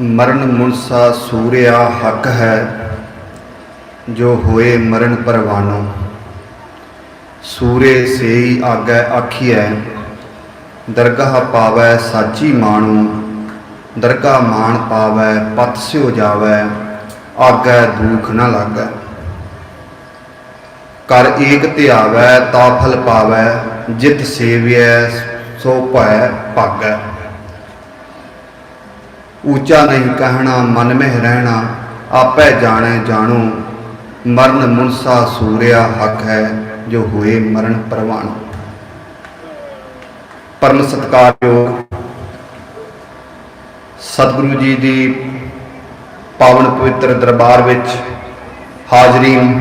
ਮਰਨ ਮੁਨਸਾ ਸੂਰਿਆ ਹੱਕ ਹੈ, ਜੋ ਹੋਏ ਮਰਨ ਪਰਵਾਨੋ। ਸੂਰੇ ਸੇਈ ਆਗੈ ਆਖੀਐ, ਦਰਗਾਹ ਪਾਵੈ ਸਾਚੀ ਮਾਣੂ। ਦਰਗਾਹ ਮਾਣ ਪਾਵੈ ਪਤ ਸਿਓ ਜਾਵੈ, ਆਗੈ ਦੁਖ ਨ ਲਾਗੈ। ਕਰ ਏਕ ਧਿਆਵੈ, ਤਾ ਫਲ ਪਾਵੈ, ਜਿਤ ਸੇਵਿਐ, ਸੋ ਭੈ ਭਾਗੈ। ਉੱਚਾ ਨਹੀਂ ਕਹਿਣਾ, ਮਨ ਮਹਿ ਰਹਿਣਾ, ਆਪੇ ਜਾਣੈ ਜਾਣੋ। ਮਰਨ ਮੁਨਸਾ ਸੂਰਿਆ ਹੱਕ ਹੈ, ਜੋ ਹੋਏ ਮਰਨ ਪਰਵਾਨ। ਪਰਮ ਸਤਕਾਰਯੋਗ ਸਤਿਗੁਰੂ ਜੀ ਦੀ ਪਾਵਨ ਪਵਿੱਤਰ ਦਰਬਾਰ ਵਿੱਚ ਹਾਜ਼ਰੀਨ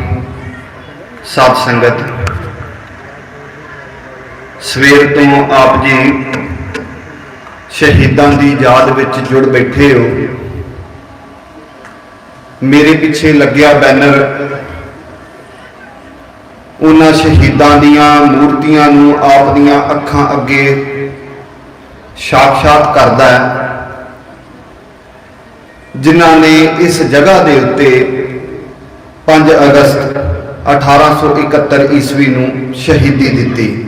ਸਾਧ ਸੰਗਤ। ਸਵੇਰ ਤੋਂ ਆਪ ਜੀ ਸ਼ਹੀਦਾਂ ਦੀ ਯਾਦ ਵਿੱਚ ਜੁੜ ਬੈਠੇ ਹੋ। ਮੇਰੇ ਪਿੱਛੇ ਲੱਗਿਆ ਬੈਨਰ। ਉਹਨਾਂ ਸ਼ਹੀਦਾਂ ਦੀਆਂ ਮੂਰਤੀਆਂ ਨੂੰ ਆਪ ਦੀਆਂ ਅੱਖਾਂ ਅੱਗੇ ਸਾਖਸ਼ਾਤ ਕਰਦਾ ਹੈ। ਜਿਨ੍ਹਾਂ ਨੇ ਇਸ ਜਗ੍ਹਾ ਦੇ ਉੱਤੇ 5 ਅਗਸਤ 1871 ਈਸਵੀ ਨੂੰ ਸ਼ਹੀਦੀ ਦਿੱਤੀ।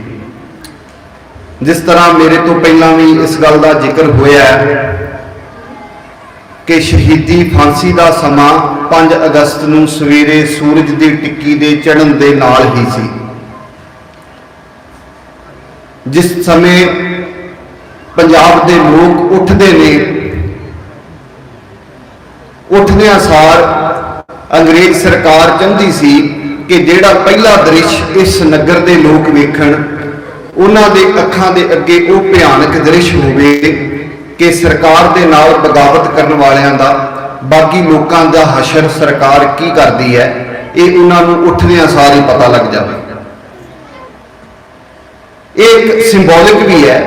ਜਿਸ ਤਰ੍ਹਾਂ ਮੇਰੇ ਤੋਂ ਪਹਿਲਾਂ ਵੀ ਇਸ ਗੱਲ ਦਾ ਜ਼ਿਕਰ ਹੋਇਆ ਕਿ ਸ਼ਹੀਦੀ ਫਾਂਸੀ ਦਾ ਸਮਾਂ 5 ਅਗਸਤ ਨੂੰ ਸਵੇਰੇ ਸੂਰਜ ਦੀ ਟਿੱਕੀ ਦੇ ਚੜ੍ਹਨ ਦੇ ਨਾਲ ਹੀ ਸੀ। ਜਿਸ ਸਮੇਂ ਪੰਜਾਬ ਦੇ ਲੋਕ ਉੱਠਦੇ ਨੇ ਉੱਠਦਿਆਂ ਸਾਰ ਅੰਗਰੇਜ਼ ਸਰਕਾਰ ਚਾਹੁੰਦੀ ਸੀ ਕਿ ਜਿਹੜਾ ਪਹਿਲਾ ਦ੍ਰਿਸ਼ ਇਸ ਨਗਰ ਦੇ ਲੋਕ ਵੇਖਣ ਉਹਨਾਂ ਦੇ ਅੱਖਾਂ ਦੇ ਅੱਗੇ ਉਹ ਭਿਆਨਕ ਦ੍ਰਿਸ਼ ਹੋਵੇ ਕਿ ਸਰਕਾਰ ਦੇ ਨਾਲ ਬਗਾਵਤ ਕਰਨ ਵਾਲਿਆਂ ਦਾ ਬਾਕੀ ਲੋਕਾਂ ਦਾ ਹਸ਼ਰ ਸਰਕਾਰ ਕੀ ਕਰਦੀ ਹੈ ਇਹ ਉਹਨਾਂ ਨੂੰ ਉੱਠਦਿਆਂ ਸਾਰ ਹੀ ਪਤਾ ਲੱਗ ਜਾਵੇ। ਇਹ ਇੱਕ ਸਿੰਬੋਲਿਕ ਵੀ ਹੈ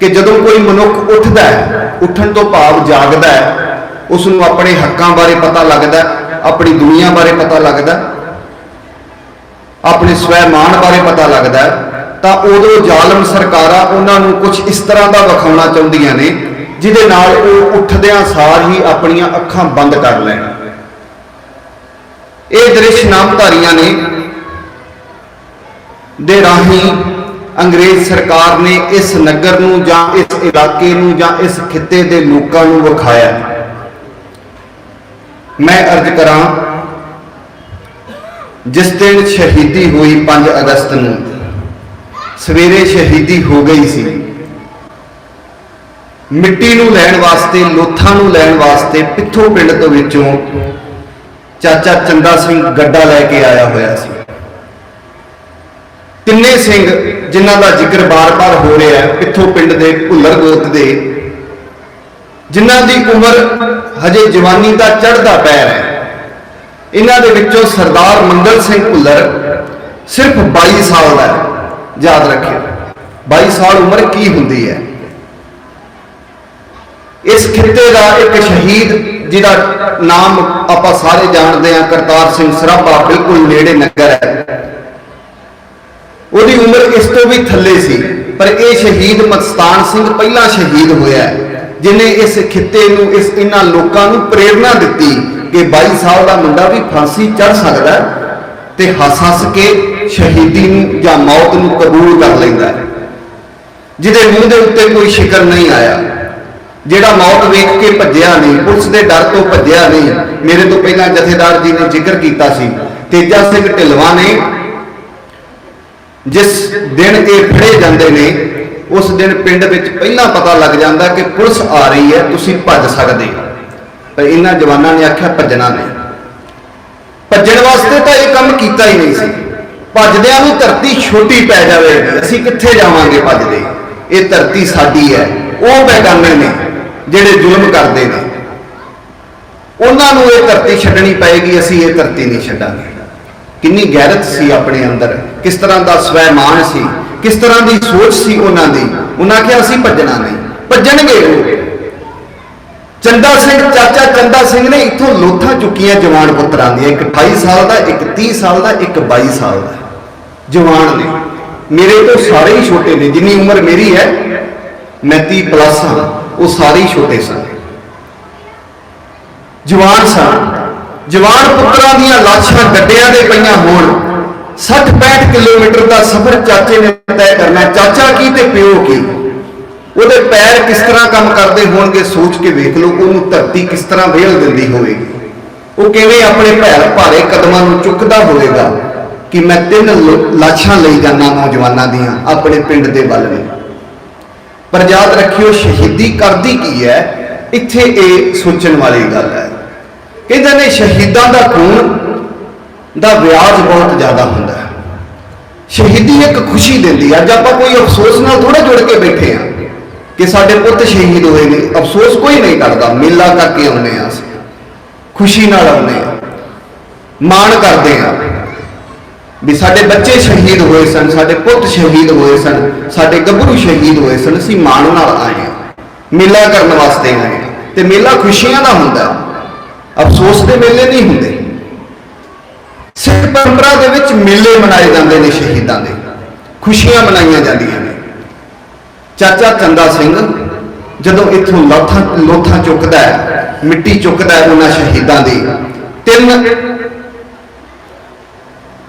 ਕਿ ਜਦੋਂ ਕੋਈ ਮਨੁੱਖ ਉੱਠਦਾ ਹੈ ਉੱਠਣ ਤੋਂ ਭਾਵ ਜਾਗਦਾ ਹੈ ਉਸ ਨੂੰ ਆਪਣੇ ਹੱਕਾਂ ਬਾਰੇ ਪਤਾ ਲੱਗਦਾ ਆਪਣੀ ਦੁਨੀਆ ਬਾਰੇ ਪਤਾ ਲੱਗਦਾ ਹੈ, ਆਪਣੇ ਸਵੈਮਾਨ ਬਾਰੇ ਪਤਾ ਲੱਗਦਾ ਤਾਂ ਉਦੋਂ ਜ਼ਾਲਮ ਸਰਕਾਰਾਂ ਉਹਨਾਂ ਨੂੰ ਕੁਝ ਇਸ ਤਰ੍ਹਾਂ ਦਾ ਵਿਖਾਉਣਾ ਚਾਹੁੰਦੀਆਂ ਨੇ, ਜਿਹਦੇ ਨਾਲ ਉਹ ਉੱਠਦਿਆਂ ਸਾਰ ਹੀ ਆਪਣੀਆਂ ਅੱਖਾਂ ਬੰਦ ਕਰ ਲੈਣ। ਇਹ ਦ੍ਰਿਸ਼ ਨਾਮਧਾਰੀਆਂ ਨੇ ਦੇ ਰਾਹੀਂ ਅੰਗਰੇਜ਼ ਸਰਕਾਰ ਨੇ ਇਸ ਨਗਰ ਨੂੰ ਜਾਂ ਇਸ ਇਲਾਕੇ ਨੂੰ ਜਾਂ ਇਸ ਖਿੱਤੇ ਦੇ ਲੋਕਾਂ ਨੂੰ ਵਿਖਾਇਆ। ਮੈਂ ਅਰਜ਼ ਕਰਾਂ, ਜਿਸ ਦਿਨ ਸ਼ਹੀਦੀ ਹੋਈ 5 ਅਗਸਤ ਨੂੰ ਸਵੇਰੇ ਸ਼ਹੀਦੀ ਹੋ ਗਈ ਸੀ। ਮਿੱਟੀ ਨੂੰ ਲੈਣ ਵਾਸਤੇ, ਲੋਥਾਂ ਨੂੰ ਲੈਣ ਵਾਸਤੇ ਪਿੱਥੋਂ ਪਿੰਡ ਤੋਂ ਵਿੱਚੋਂ ਚਾਚਾ ਚੰਦਾ ਸਿੰਘ ਗੱਡਾ ਲੈ ਕੇ ਆਇਆ ਹੋਇਆ ਸੀ। ਤਿੰਨੇ ਸਿੰਘ ਜਿਨ੍ਹਾਂ ਦਾ ਜ਼ਿਕਰ ਬਾਰ-ਬਾਰ ਹੋ ਰਿਹਾ ਹੈ, ਪਿੱਥੋਂ ਪਿੰਡ ਦੇ ਭੁੱਲਰ ਗੋਤ ਦੇ, ਜਿਨ੍ਹਾਂ ਦੀ ਉਮਰ ਹਜੇ ਜਵਾਨੀ ਦਾ ਚੜ੍ਹਦਾ ਪੈਰ ਹੈ। ਇਹਨਾਂ ਦੇ ਵਿੱਚੋਂ ਸਰਦਾਰ ਮੰਗਲ ਸਿੰਘ ਭੁੱਲਰ ਸਿਰਫ 22 ਸਾਲ ਦਾ ਹੈ। ਯਾਦ ਰੱਖਿਓ। 22 ਸਾਲ ਉਮਰ ਕੀ ਹੁੰਦੀ ਹੈ? ਇਸ ਖਿੱਤੇ ਦਾ ਇੱਕ ਸ਼ਹੀਦ ਜਿਹਦਾ ਨਾਮ ਆਪਾਂ ਸਾਰੇ ਜਾਣਦੇ ਹਾਂ ਕਰਤਾਰ ਸਿੰਘ ਸਰਾਭਾ ਬਿਲਕੁਲ ਨੇੜੇ ਨਗਰ ਹੈ। ਉਹਦੀ ਉਮਰ ਇਸ ਤੋਂ ਵੀ ਥੱਲੇ ਸੀ ਪਰ ਇਹ ਸ਼ਹੀਦ ਮਸਤਾਨ ਸਿੰਘ ਪਹਿਲਾ ਸ਼ਹੀਦ ਹੋਇਆ ਹੈ, ਜਿਨੇ ਇਸ ਖਿੱਤੇ ਨੂੰ ਇਸ ਇਹਨਾਂ ਲੋਕਾਂ ਨੂੰ ਪ੍ਰੇਰਣਾ ਦਿੱਤੀ ਕਿ 22 ਸਾਲ ਦਾ ਮੁੰਡਾ ਵੀ ਫਾਂਸੀ ਚੜ ਸਕਦਾ ਤੇ ਹੱਸ ਹੱਸ ਕੇ ਸ਼ਹੀਦੀ ਨੂੰ ਜਾਂ ਮੌਤ ਨੂੰ ਕਬੂਲ ਕਰ ਲੈਂਦਾ ਹੈ। ਜਿਹਦੇ ਮੂੰਹ ਦੇ ਉੱਤੇ ਕੋਈ ਸ਼ਿਕਰ ਨਹੀਂ ਆਇਆ, ਜਿਹੜਾ ਮੌਤ ਵੇਖ ਕੇ ਭੱਜਿਆ ਨਹੀਂ, ਪੁਲਿਸ ਦੇ ਡਰ ਤੋਂ ਭੱਜਿਆ ਨਹੀਂ, ਮੇਰੇ ਤੋਂ ਪਹਿਲਾਂ ਜਥੇਦਾਰ ਜੀ ਨੇ ਜ਼ਿਕਰ ਕੀਤਾ ਸੀ। ਤੇਜਾ ਸਿੰਘ ਢਿਲਵਾ ਨੇ ਜਿਸ ਦਿਨ ਇਹ ਫੜੇ ਜਾਂਦੇ ਨੇ, ਉਸ ਦਿਨ ਪਿੰਡ ਵਿੱਚ ਪਹਿਲਾਂ ਪਤਾ ਲੱਗ ਜਾਂਦਾ ਕਿ ਪੁਲਿਸ ਆ ਰਹੀ ਹੈ, ਤੁਸੀਂ ਭੱਜ ਸਕਦੇ ਪਰ ਇਹਨਾਂ ਜਵਾਨਾਂ ਨੇ ਆਖਿਆ, ਭੱਜਣਾ ਨਹੀਂ। ਭੱਜਣ ਵਾਸਤੇ ਤਾਂ ਇਹ ਕੰਮ ਕੀਤਾ ਹੀ ਨਹੀਂ ਸੀ। ਭੱਜਦਿਆਂ ਨੂੰ ਧਰਤੀ ਛੋਟੀ ਪੈ ਜਾਵੇਗੀ ਅਸੀਂ ਕਿੱਥੇ ਜਾਵਾਂਗੇ ਭੱਜਦੇ? ਇਹ ਧਰਤੀ ਸਾਡੀ ਹੈ, ਉਹ ਬੇਗਾਨੇ ਨੇ, ਜਿਹੜੇ ਜ਼ੁਲਮ ਕਰਦੇ ਨੇ। ਉਹਨਾਂ ਨੂੰ ਇਹ ਧਰਤੀ ਛੱਡਣੀ ਪਏਗੀ, ਅਸੀਂ ਇਹ ਧਰਤੀ ਨਹੀਂ ਛੱਡਾਂਗੇ। ਕਿੰਨੀ ਗੈਰਤ ਸੀ ਆਪਣੇ ਅੰਦਰ, ਕਿਸ ਤਰ੍ਹਾਂ ਦਾ ਸਵੈਮਾਨ ਸੀ, ਕਿਸ ਤਰ੍ਹਾਂ ਦੀ ਸੋਚ ਸੀ ਉਹਨਾਂ ਦੀ। ਉਹਨਾਂ ਕਿਹਾ, ਅਸੀਂ ਭੱਜਣਾ ਨਹੀਂ। ਭੱਜਣਗੇ ਉਹ। ਚੰਦਾ ਸਿੰਘ, ਚਾਚਾ ਚੰਦਾ ਸਿੰਘ ਨੇ ਇੱਥੋਂ ਲੋਥਾਂ ਚੁੱਕੀਆਂ ਜਵਾਨ ਪੁੱਤਰਾਂ ਦੀਆਂ। ਇੱਕ 28 ਸਾਲ ਦਾ, ਇੱਕ 30 ਸਾਲ ਦਾ, ਇੱਕ 22 ਸਾਲ ਦਾ ਜਵਾਨ ਨੇ। ਮੇਰੇ ਤੋਂ ਸਾਰੇ ਹੀ ਛੋਟੇ ਨੇ, ਜਿੰਨੀ ਉਮਰ ਮੇਰੀ ਹੈ, ਮੈਂ 30 ਪਲੱਸ ਹਾਂ, ਉਹ ਸਾਰੇ ਹੀ ਛੋਟੇ ਸਨ। ਜਵਾਨ ਸਨ। ਜਵਾਨ ਪੁੱਤਰਾਂ ਦੀਆਂ ਲਾਸ਼ਾਂ ਗੱਡਿਆਂ ਦੇ ਪਈਆਂ ਹੋਣ। 60-65 ਕਿਲੋਮੀਟਰ ਦਾ ਸਫ਼ਰ ਚਾਚੇ ਨੇ ਤੈਅ ਕਰਨਾ। ਚਾਚਾ ਕੀ ਤੇ ਪਿਓ ਕੀ? ਉਹਦੇ ਪੈਰ ਕਿਸ ਤਰ੍ਹਾਂ ਕੰਮ ਕਰਦੇ ਹੋਣਗੇ ਸੋਚ ਕੇ ਵੇਖ ਲਓ, ਉਹਨੂੰ ਧਰਤੀ ਕਿਸ ਤਰ੍ਹਾਂ ਵੇਲ ਦਿੰਦੀ ਹੋਵੇਗੀ ਉਹ ਕਿਵੇਂ ਆਪਣੇ ਭੈਰ ਭਾਰੇ ਕਦਮਾਂ ਨੂੰ ਚੁੱਕਦਾ ਹੋਵੇਗਾ ਕਿ ਮੈਂ ਤਿੰਨ ਲਾਸ਼ਾਂ ਲਈ ਜਾਣਾ ਨੌਜਵਾਨਾਂ ਦੀਆਂ ਆਪਣੇ ਪਿੰਡ ਦੇ ਵੱਲ ਨੂੰ ਪਰ ਯਾਦ ਰੱਖਿਓ, ਸ਼ਹੀਦੀ ਕਰਦੀ ਕੀ ਹੈ? ਇੱਥੇ ਇਹ ਸੋਚਣ ਵਾਲੀ ਗੱਲ ਹੈ। ਕਹਿੰਦੇ ਨੇ ਸ਼ਹੀਦਾਂ ਦਾ ਖੂਨ ਦਾ ਵਿਆਜ ਬਹੁਤ ਜ਼ਿਆਦਾ ਹੁੰਦਾ ਹੈ। ਸ਼ਹੀਦੀ ਇੱਕ ਖੁਸ਼ੀ ਦਿੰਦੀ ਹੈ। ਅੱਜ ਆਪਾਂ ਕੋਈ ਅਫਸੋਸ ਨਾਲ ਥੋੜਾ ਜੁੜ ਕੇ ਬੈਠੇ ਆ ਕਿ ਸਾਡੇ ਪੁੱਤ ਸ਼ਹੀਦ ਹੋਏ ਨੇ। ਅਫਸੋਸ ਕੋਈ ਨਹੀਂ ਕਰਦਾ। ਮੇਲਾ ਕਰਕੇ ਆਉਂਦੇ ਆ ਅਸੀਂ। ਖੁਸ਼ੀ ਨਾਲ ਆਉਂਦੇ ਆ ਮਾਣ ਕਰਦੇ ਆ ਵੀ ਸਾਡੇ ਬੱਚੇ ਸ਼ਹੀਦ ਹੋਏ ਸਨ, ਸਾਡੇ ਪੁੱਤ ਸ਼ਹੀਦ ਹੋਏ ਸਨ, ਸਾਡੇ ਗੱਭਰੂ ਸ਼ਹੀਦ ਹੋਏ ਸਨ। ਅਸੀਂ ਮਾਣ ਨਾਲ ਆਏ ਆ ਮੇਲਾ ਕਰਨ ਵਾਸਤੇ ਆਏ ਹਾਂ। ਤੇ ਮੇਲਾ ਖੁਸ਼ੀਆਂ ਦਾ ਹੁੰਦਾ ਅਫਸੋਸ ਦੇ ਮੇਲੇ ਨਹੀਂ ਹੁੰਦੇ। ਸਿੱਖ ਪਰੰਪਰਾ ਦੇ ਵਿੱਚ ਮੇਲੇ ਮਨਾਏ ਜਾਂਦੇ ਨੇ ਸ਼ਹੀਦਾਂ ਦੇ। ਖੁਸ਼ੀਆਂ ਮਨਾਈਆਂ ਜਾਂਦੀਆਂ ਨੇ। ਚਾਚਾ ਚੰਦਾ ਸਿੰਘ ਜਦੋਂ ਇੱਥੋਂ ਲੋਥਾਂ ਲੋਥਾਂ ਚੁੱਕਦਾ ਹੈ, ਮਿੱਟੀ ਚੁੱਕਦਾ ਹੈ ਉਹਨਾਂ ਸ਼ਹੀਦਾਂ ਦੀ, ਤਿੰਨ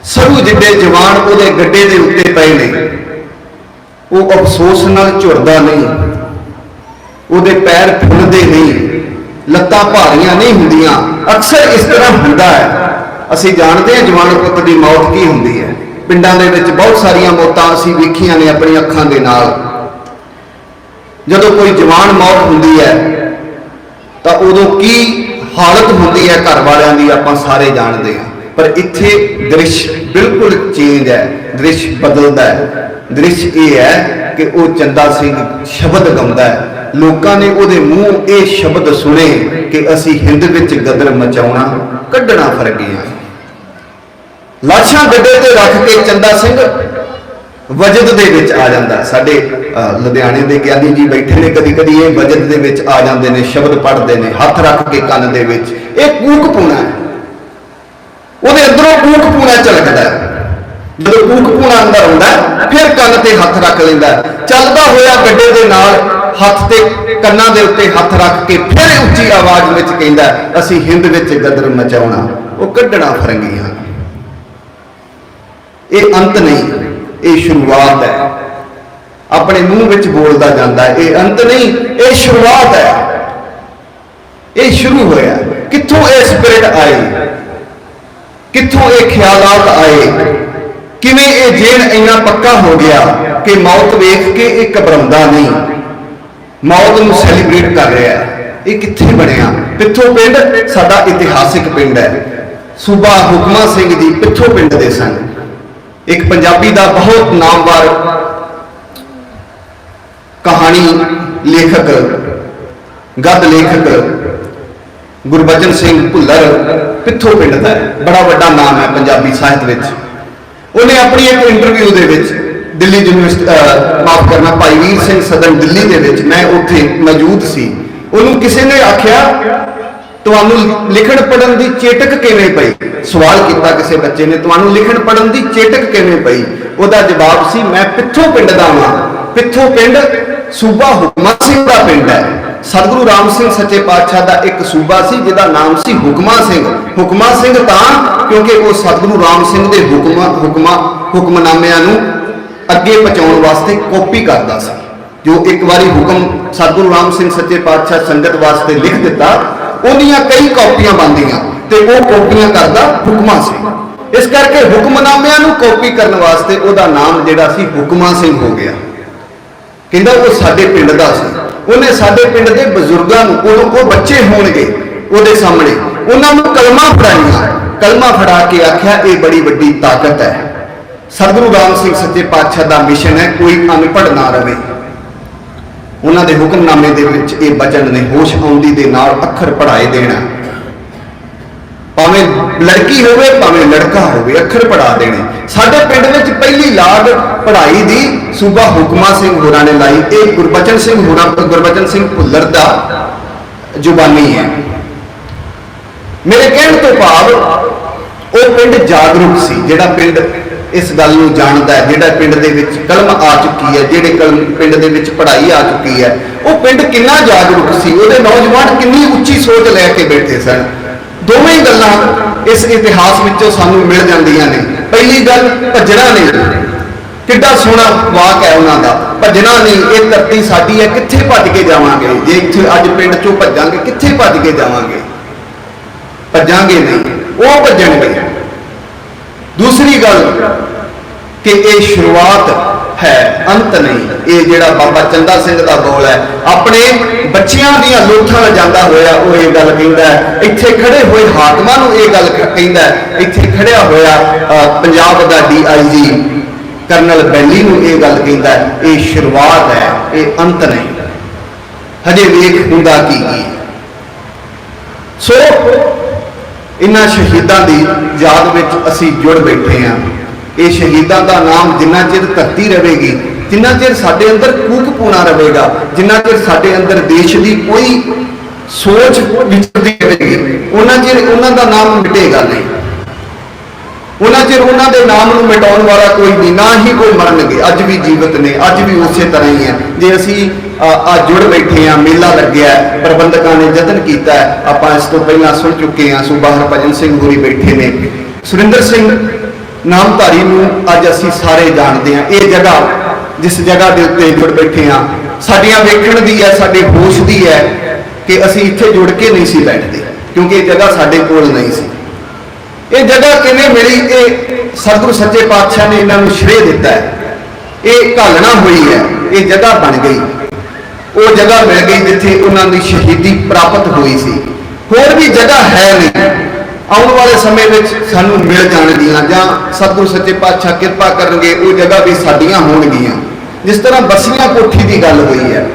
ਸਰੂ ਜਿੱਡੇ ਜਵਾਨ ਉਹਦੇ ਗੱਡੇ ਦੇ ਉੱਤੇ ਪਏ ਨੇ। ਉਹ ਅਫਸੋਸ ਨਾਲ ਝੁਰਦਾ ਨਹੀਂ, ਉਹਦੇ ਪੈਰ ਫੁੱਲਦੇ ਨਹੀਂ, ਲੱਤਾਂ ਭਾਰੀਆਂ ਨਹੀਂ ਹੁੰਦੀਆਂ। ਅਕਸਰ ਇਸ ਤਰ੍ਹਾਂ ਹੁੰਦਾ ਹੈ। ਅਸੀਂ ਜਾਣਦੇ ਹਾਂ ਜਵਾਨ ਪੁੱਤ ਦੀ ਮੌਤ ਕੀ ਹੁੰਦੀ ਹੈ। ਪਿੰਡਾਂ ਦੇ ਵਿੱਚ ਬਹੁਤ ਸਾਰੀਆਂ ਮੌਤਾਂ ਅਸੀਂ ਵੇਖੀਆਂ ਨੇ ਆਪਣੀਆਂ ਅੱਖਾਂ ਦੇ ਨਾਲ। ਜਦੋਂ ਕੋਈ ਜਵਾਨ ਮੌਤ ਹੁੰਦੀ ਹੈ, ਤਾਂ ਉਦੋਂ ਕੀ ਹਾਲਤ ਹੁੰਦੀ ਹੈ ਘਰ ਵਾਲਿਆਂ ਦੀ ਆਪਾਂ ਸਾਰੇ ਜਾਣਦੇ ਹਾਂ। ਪਰ ਇੱਥੇ ਦ੍ਰਿਸ਼ ਬਿਲਕੁਲ ਚੇਂਜ ਹੈ, ਦ੍ਰਿਸ਼ ਬਦਲਦਾ ਹੈ। ਦ੍ਰਿਸ਼ ਇਹ ਹੈ ਕਿ ਉਹ ਚੰਦਾ ਸਿੰਘ ਸ਼ਬਦ ਗਾਉਂਦਾ ਹੈ। ਲੋਕਾਂ ਨੇ ਉਹਦੇ ਮੂੰਹ ਇਹ ਸ਼ਬਦ ਸੁਣੇ ਕਿ ਅਸੀਂ ਹਿੰਦ ਵਿੱਚ ਗਦਰ ਮਚਾਉਣਾ, ਕੱਢਣਾ ਫਰਗੀਆਂ ਲਾਸ਼ਾਂ ਗੱਡੇ ਤੇ ਰੱਖ ਕੇ ਚੰਦਾ ਸਿੰਘ ਵਜਦ ਦੇ ਵਿੱਚ ਆ ਜਾਂਦਾ ਸਾਡੇ ਲੁਧਿਆਣੇ ਦੇ ਗਿਆਨੀ ਜੀ ਬੈਠੇ ਨੇ ਕਦੀ ਕਦੀ ਇਹ ਵਜਦ ਦੇ ਵਿੱਚ ਆ ਜਾਂਦੇ ਨੇ, ਸ਼ਬਦ ਪੜ੍ਹਦੇ ਨੇ, ਹੱਥ ਰੱਖ ਕੇ ਕੰਨ ਦੇ ਵਿੱਚ। ਇਹ ਕੂਕ ਪੂਣਾ ਹੈ। ਉਹਦੇ ਅੰਦਰੋਂ ਕੂਕ ਪੂਣਾ ਝਲਕਦਾ ਹੈ। ਜਦੋਂ ਕੂਕ ਪੂਣਾ ਅੰਦਰ ਆਉਂਦਾ ਫਿਰ ਕੰਨ ਤੇ ਹੱਥ ਰੱਖ ਲੈਂਦਾ ਚੱਲਦਾ ਹੋਇਆ ਗੱਡੇ ਦੇ ਨਾਲ ਹੱਥ ਤੇ ਕੰਨਾਂ ਦੇ ਉੱਤੇ ਹੱਥ ਰੱਖ ਕੇ ਫਿਰ ਉੱਚੀ ਆਵਾਜ਼ ਵਿੱਚ ਕਹਿੰਦਾ ਅਸੀਂ ਹਿੰਦ ਵਿੱਚ ਗਦਰ ਮਚਾਉਣਾ, ਉਹ ਕੱਢਣਾ ਫਰੰਗੀਆਂ। ਇਹ ਅੰਤ ਨਹੀਂ, ਇਹ ਸ਼ੁਰੂਆਤ ਹੈ। ਆਪਣੇ ਮੂੰਹ ਵਿੱਚ ਬੋਲਦਾ ਜਾਂਦਾ ਇਹ ਅੰਤ ਨਹੀਂ, ਇਹ ਸ਼ੁਰੂਆਤ ਹੈ। ਇਹ ਸ਼ੁਰੂ ਹੋਇਆ। ਕਿੱਥੋਂ ਇਹ ਸਪਿਰਿਟ ਆਈ? ਕਿੱਥੋਂ ਇਹ ਖਿਆਲਾਤ ਆਏ? ਕਿਵੇਂ ਇਹ ਜੇਨ ਇੰਨਾ ਪੱਕਾ ਹੋ ਗਿਆ ਕਿ ਮੌਤ ਵੇਖ ਕੇ ਇਹ ਘਬਰਾਉਂਦਾ ਨਹੀਂ? ਮੌਤ ਨੂੰ ਸੈਲੀਬ੍ਰੇਟ ਕਰ ਰਿਹਾ। ਇਹ ਕਿੱਥੇ ਬਣਿਆ? ਪਿੱਥੋਂ ਪਿੰਡ ਸਾਡਾ ਇਤਿਹਾਸਿਕ ਪਿੰਡ ਹੈ। ਸੂਬਾ ਹੁਕਮਾ ਸਿੰਘ ਜੀ ਪਿੱਥੋਂ ਪਿੰਡ ਦੇ ਸਨ। ਇੱਕ ਪੰਜਾਬੀ ਦਾ ਬਹੁਤ ਨਾਮਵਰ ਕਹਾਣੀ ਲੇਖਕ, ਗੱਦ ਲੇਖਕ ਗੁਰਬਚਨ ਸਿੰਘ ਭੁੱਲਰ ਪਿੱਥੋਂ ਪਿੰਡ ਦਾ ਬੜਾ ਵੱਡਾ ਨਾਮ ਹੈ ਪੰਜਾਬੀ ਸਾਹਿਤ ਵਿੱਚ। ਉਹਨੇ ਆਪਣੀ ਇੱਕ ਇੰਟਰਵਿਊ ਦੇ ਵਿੱਚ ਦਿੱਲੀ ਯੂਨੀਵਰਸਿਟੀ ਮਾਫ ਕਰਨਾ, ਭਾਈ ਵੀਰ ਸਿੰਘ ਸਦਨ ਦਿੱਲੀ ਦੇ ਵਿੱਚ ਮੈਂ ਉੱਥੇ ਮੌਜੂਦ ਸੀ। ਉਹਨੂੰ ਕਿਸੇ ਨੇ ਆਖਿਆ, ਤੁਹਾਨੂੰ ਲਿਖਣ ਪੜਨ ਦੀ ਚੇਟਕ ਕਿਵੇਂ ਪਈ? ਸਵਾਲ ਕੀਤਾ ਕਿਸੇ ਬੱਚੇ ਨੇ, ਤੁਹਾਨੂੰ ਲਿਖਣ ਪੜਨ ਦੀ ਚੇਟਕ ਕਿਵੇਂ ਪਈ? ਉਹਦਾ ਜਵਾਬ ਸੀ, ਮੈਂ ਪਿੱਥੋਂ ਪਿੰਡ ਦਾ ਹਾਂ ਪਿੱਥੋਂ ਪਿੰਡ ਸੂਬਾ ਹੁਕਮਾ ਸਿੰਘ ਦਾ ਪਿੰਡ ਹੈ। ਸਤਿਗੁਰੂ ਰਾਮ ਸਿੰਘ ਸੱਚੇ ਪਾਤਸ਼ਾਹ ਦਾ ਇੱਕ ਸੂਬਾ ਸੀ, ਜਿਹਦਾ ਨਾਮ ਸੀ ਹੁਕਮਾ ਸਿੰਘ। ਹੁਕਮਾ ਸਿੰਘ ਤਾਂ, ਕਿਉਂਕਿ ਉਹ ਸਤਿਗੁਰੂ ਰਾਮ ਸਿੰਘ ਦੇ ਹੁਕਮਾਂ ਹੁਕਮਾਂ, ਹੁਕਮਨਾਮਿਆਂ ਨੂੰ ਅੱਗੇ ਪਹੁੰਚਾਉਣ ਵਾਸਤੇ ਕਾਪੀ ਕਰਦਾ ਸੀ। ਜੋ ਇੱਕ ਵਾਰੀ ਹੁਕਮ ਸਤਿਗੁਰੂ ਰਾਮ ਸਿੰਘ ਸੱਚੇ ਪਾਤਸ਼ਾਹ ਸੰਗਤ ਵਾਸਤੇ ਲਿਖ ਦਿੱਤਾ, ਉਹਦੀਆਂ ਕਈ ਕਾਪੀਆਂ ਬਣਦੀਆਂ ਤੇ ਉਹ ਕਾਪੀਆਂ ਕਰਦਾ ਹੁਕਮਾ ਸਿੰਘ। ਇਸ ਕਰਕੇ ਹੁਕਮਨਾਮਿਆਂ ਨੂੰ ਕਾਪੀ ਕਰਨ ਵਾਸਤੇ ਉਹਦਾ ਨਾਮ ਜਿਹੜਾ ਸੀ ਹੁਕਮਾ ਸਿੰਘ ਹੋ ਗਿਆ। ਕਹਿੰਦਾ ਉਹ ਸਾਡੇ ਪਿੰਡ ਦਾ ਸੀ। ਉਹਨੇ ਸਾਡੇ ਪਿੰਡ ਦੇ ਬਜ਼ੁਰਗਾਂ ਨੂੰ ਉਹ ਕੋ ਬੱਚੇ ਹੋਣਗੇ ਉਹਦੇ ਸਾਹਮਣੇ, ਉਹਨਾਂ ਨੂੰ ਕਲਮਾ ਫੜਾਈਆਂ। ਕਲਮਾ ਫੜਾ ਕੇ ਆਖਿਆ, ਇਹ ਬੜੀ ਵੱਡੀ ਤਾਕਤ ਹੈ। ਸਤਿਗੁਰੂ ਰਾਮ ਸਿੰਘ ਸੱਚੇ ਪਾਤਸ਼ਾਹ ਦਾ ਮਿਸ਼ਨ ਹੈ, ਕੋਈ ਅਨਪੜ੍ਹ ਨਾ ਰਹੇ ਉਹਨਾਂ ਦੇ ਹੁਕਮਨਾਮੇ ਦੇ ਵਿੱਚ ਇਹ ਬਚਨ ਨੇ ਹੋਸ਼ ਆਉਂਦੀ ਦੇ ਨਾਲ ਅੱਖਰ ਪੜਾਏ ਦੇਣਾ। ਭਾਵੇਂ ਲੜਕੀ ਹੋਵੇ, ਭਾਵੇਂ ਲੜਕਾ ਹੋਵੇ, ਅੱਖਰ ਪੜਾ ਦੇਣੇ। ਸਾਡੇ ਪਿੰਡ ਵਿੱਚ ਪਹਿਲੀ ਲਾਗ ਪੜ੍ਹਾਈ ਦੀ ਸੂਬਾ ਹੁਕਮਾ ਸਿੰਘ ਹੋਰਾਂ ਨੇ ਲਾਈ। ਇਹ ਗੁਰਬਚਨ ਸਿੰਘ ਹੋਰਾਂ, ਗੁਰਬਚਨ ਸਿੰਘ ਭੁੱਲਰ ਦਾ ਜ਼ੁਬਾਨੀ ਹੈ। ਮੇਰੇ ਕਹਿਣ ਤੋਂ ਭਾਵ, ਉਹ ਪਿੰਡ ਜਾਗਰੂਕ ਸੀ, ਜਿਹੜਾ ਪਿੰਡ ਇਸ ਗੱਲ ਨੂੰ ਜਾਣਦਾ ਹੈ, ਜਿਹੜਾ ਪਿੰਡ ਦੇ ਵਿੱਚ ਕਲਮ ਆ ਚੁੱਕੀ ਹੈ, ਜਿਹੜੇ ਕਲਮ ਪਿੰਡ ਦੇ ਵਿੱਚ ਪੜ੍ਹਾਈ ਆ ਚੁੱਕੀ ਹੈ। ਉਹ ਪਿੰਡ ਕਿੰਨਾ ਜਾਗਰੂਕ ਸੀ, ਉਹਦੇ ਨੌਜਵਾਨ ਕਿੰਨੀ ਉੱਚੀ ਸੋਚ ਲੈ ਕੇ ਬੈਠੇ ਸਨ। ਦੋਵੇਂ ਗੱਲਾਂ ਇਸ ਇਤਿਹਾਸ ਵਿੱਚੋਂ ਸਾਨੂੰ ਮਿਲ ਜਾਂਦੀਆਂ ਨੇ। ਪਹਿਲੀ ਗੱਲ ਭੱਜਣਾ ਨਹੀਂ ਕਿੱਡਾ ਸੋਹਣਾ ਵਾਕ ਹੈ ਉਹਨਾਂ ਦਾ। ਭੱਜਣਾ ਨਹੀਂ ਇਹ ਧਰਤੀ ਸਾਡੀ ਹੈ, ਕਿੱਥੇ ਭੱਜ ਕੇ ਜਾਵਾਂਗੇ? ਜੇ ਇੱਥੇ ਅੱਜ ਪਿੰਡ ਚੋਂ ਭੱਜਾਂਗੇ, ਕਿੱਥੇ ਭੱਜ ਕੇ ਜਾਵਾਂਗੇ? ਭੱਜਾਂਗੇ ਨਹੀਂ। ਉਹ ਭੱਜਣਗੇ। ਦੂਸਰੀ ਗੱਲ ਕਿ ਇਹ ਸ਼ੁਰੂਆਤ ਹੈ, ਅੰਤ ਨਹੀਂ। ਇਹ ਜਿਹੜਾ ਬਾਬਾ ਚੰਦਾ ਸਿੰਘ ਦਾ ਬੋਲ ਹੈ, ਆਪਣੇ ਬੱਚਿਆਂ ਦੀਆਂ ਲੋਥਾਂ ਜਾਂਦਾ ਹੋਇਆ ਉਹ ਇਹ ਗੱਲ ਕਹਿੰਦਾ ਇੱਥੇ ਖੜੇ ਹੋਏ ਹਾਕਮਾਂ ਨੂੰ ਇਹ ਗੱਲ ਕਹਿੰਦਾ ਇੱਥੇ ਖੜਿਆ ਹੋਇਆ ਪੰਜਾਬ ਦਾ ਡੀਆਈਜੀ ਕਰਨਲ ਬੈਲੀ ਨੂੰ ਇਹ ਗੱਲ ਕਹਿੰਦਾ ਇਹ ਸ਼ੁਰੂਆਤ ਹੈ, ਇਹ ਅੰਤ ਨਹੀਂ। ਹਜੇ ਵੇਖ ਹੁੰਦਾ ਕੀ ਕੀ ਸੋ, ਇਨ੍ਹਾਂ ਸ਼ਹੀਦਾਂ ਦੀ ਯਾਦ ਵਿੱਚ ਅਸੀਂ ਜੁੜ ਬੈਠੇ ਹਾਂ। ਇਹ ਸ਼ਹੀਦਾਂ ਦਾ ਨਾਮ ਜਿੰਨਾ ਚਿਰ ਧਰਤੀ ਰਹੇਗੀ, ਜਿੰਨਾ ਚਿਰ ਸਾਡੇ ਅੰਦਰ ਕੂਕ ਪੂਣਾ ਰਹੇਗਾ, ਜਿੰਨਾ ਚਿਰ ਸਾਡੇ ਅੰਦਰ ਦੇਸ਼ ਦੀ ਕੋਈ ਸੋਚ ਵਿਚਰਦੀ ਰਹੇਗੀ, ਉਹਨਾਂ ਚਿਰ ਉਹਨਾਂ ਦਾ ਨਾਮ ਮਿਟੇਗਾ ਨਹੀਂ। ਉਹਨਾਂ ਚਿਰ ਉਹਨਾਂ ਦੇ ਨਾਮ ਨੂੰ ਮਿਟਾਉਣ ਵਾਲਾ ਕੋਈ ਨਹੀਂ, ਨਾ ਹੀ ਕੋਈ ਮਰਨਗੇ। ਅੱਜ ਵੀ ਜੀਵਤ ਨੇ, ਅੱਜ ਵੀ ਉਸੇ ਤਰ੍ਹਾਂ ਹੀ ਹੈ। ਜੇ ਅਸੀਂ ਆ ਜੁੜ ਬੈਠੇ ਆ ਮੇਲਾ ਲੱਗਿਆ ਪ੍ਰਬੰਧਕਾਂ ਨੇ ਯਤਨ ਕੀਤਾ ਆਪਾਂ ਇਸ ਤੋਂ ਪਹਿਲਾਂ ਸੁਣ ਚੁੱਕੇ ਹਾਂ ਸੂਬਾ ਹਰਭਜਨ ਸਿੰਘ ਹੋਰੀ ਬੈਠੇ ਨੇ। ਸੁਰਿੰਦਰ ਸਿੰਘ ਨਾਮਧਾਰੀ ਨੂੰ ਅੱਜ ਅਸੀਂ ਸਾਰੇ ਜਾਣਦੇ ਹਾਂ। ਇਹ ਜਗ੍ਹਾ, ਜਿਸ ਜਗ੍ਹਾ ਦੇ ਉੱਤੇ ਜੁੜ ਬੈਠੇ ਆ ਸਾਡੀਆਂ ਵੇਖਣ ਦੀ ਹੈ, ਸਾਡੇ ਹੋਸ਼ ਦੀ ਹੈ ਕਿ ਅਸੀਂ ਇੱਥੇ ਜੁੜ ਕੇ ਨਹੀਂ ਸੀ ਬੈਠਦੇ, ਕਿਉਂਕਿ ਇਹ ਜਗ੍ਹਾ ਸਾਡੇ ਕੋਲ ਨਹੀਂ ਸੀ। ਇਹ ਜਗ੍ਹਾ ਕਿਵੇਂ ਮਿਲੀ? ਇਹ ਸਤਿਗੁਰੂ ਸੱਚੇ ਪਾਤਸ਼ਾਹ ਨੇ ਇਹਨਾਂ ਨੂੰ ਸ਼੍ਰੇ ਦਿੱਤਾ ਹੈ। ਇਹ ਘਾਲਣਾ ਹੋਈ ਹੈ। ਇਹ ਜਗ੍ਹਾ ਬਣ ਗਈ। ਉਹ ਜਗ੍ਹਾ ਮਿਲ ਗਈ ਜਿੱਥੇ ਉਹਨਾਂ ਦੀ ਸ਼ਹੀਦੀ ਪ੍ਰਾਪਤ ਹੋਈ ਸੀ। ਹੋਰ ਵੀ ਜਗ੍ਹਾ ਹੈ ਨਹੀਂ ਆਉਣ ਵਾਲੇ ਸਮੇਂ ਵਿੱਚ ਸਾਨੂੰ ਮਿਲ ਜਾਣਗੀਆਂ ਜਾਂ ਸਤਿਗੁਰੂ ਸੱਚੇ ਪਾਤਸ਼ਾਹ ਕਿਰਪਾ ਕਰਨਗੇ, ਉਹ ਜਗ੍ਹਾ ਵੀ ਸਾਡੀਆਂ ਹੋਣਗੀਆਂ। ਜਿਸ ਤਰ੍ਹਾਂ ਬਸੀਆਂ ਕੋਠੀ ਦੀ ਗੱਲ ਹੋਈ ਹੈ।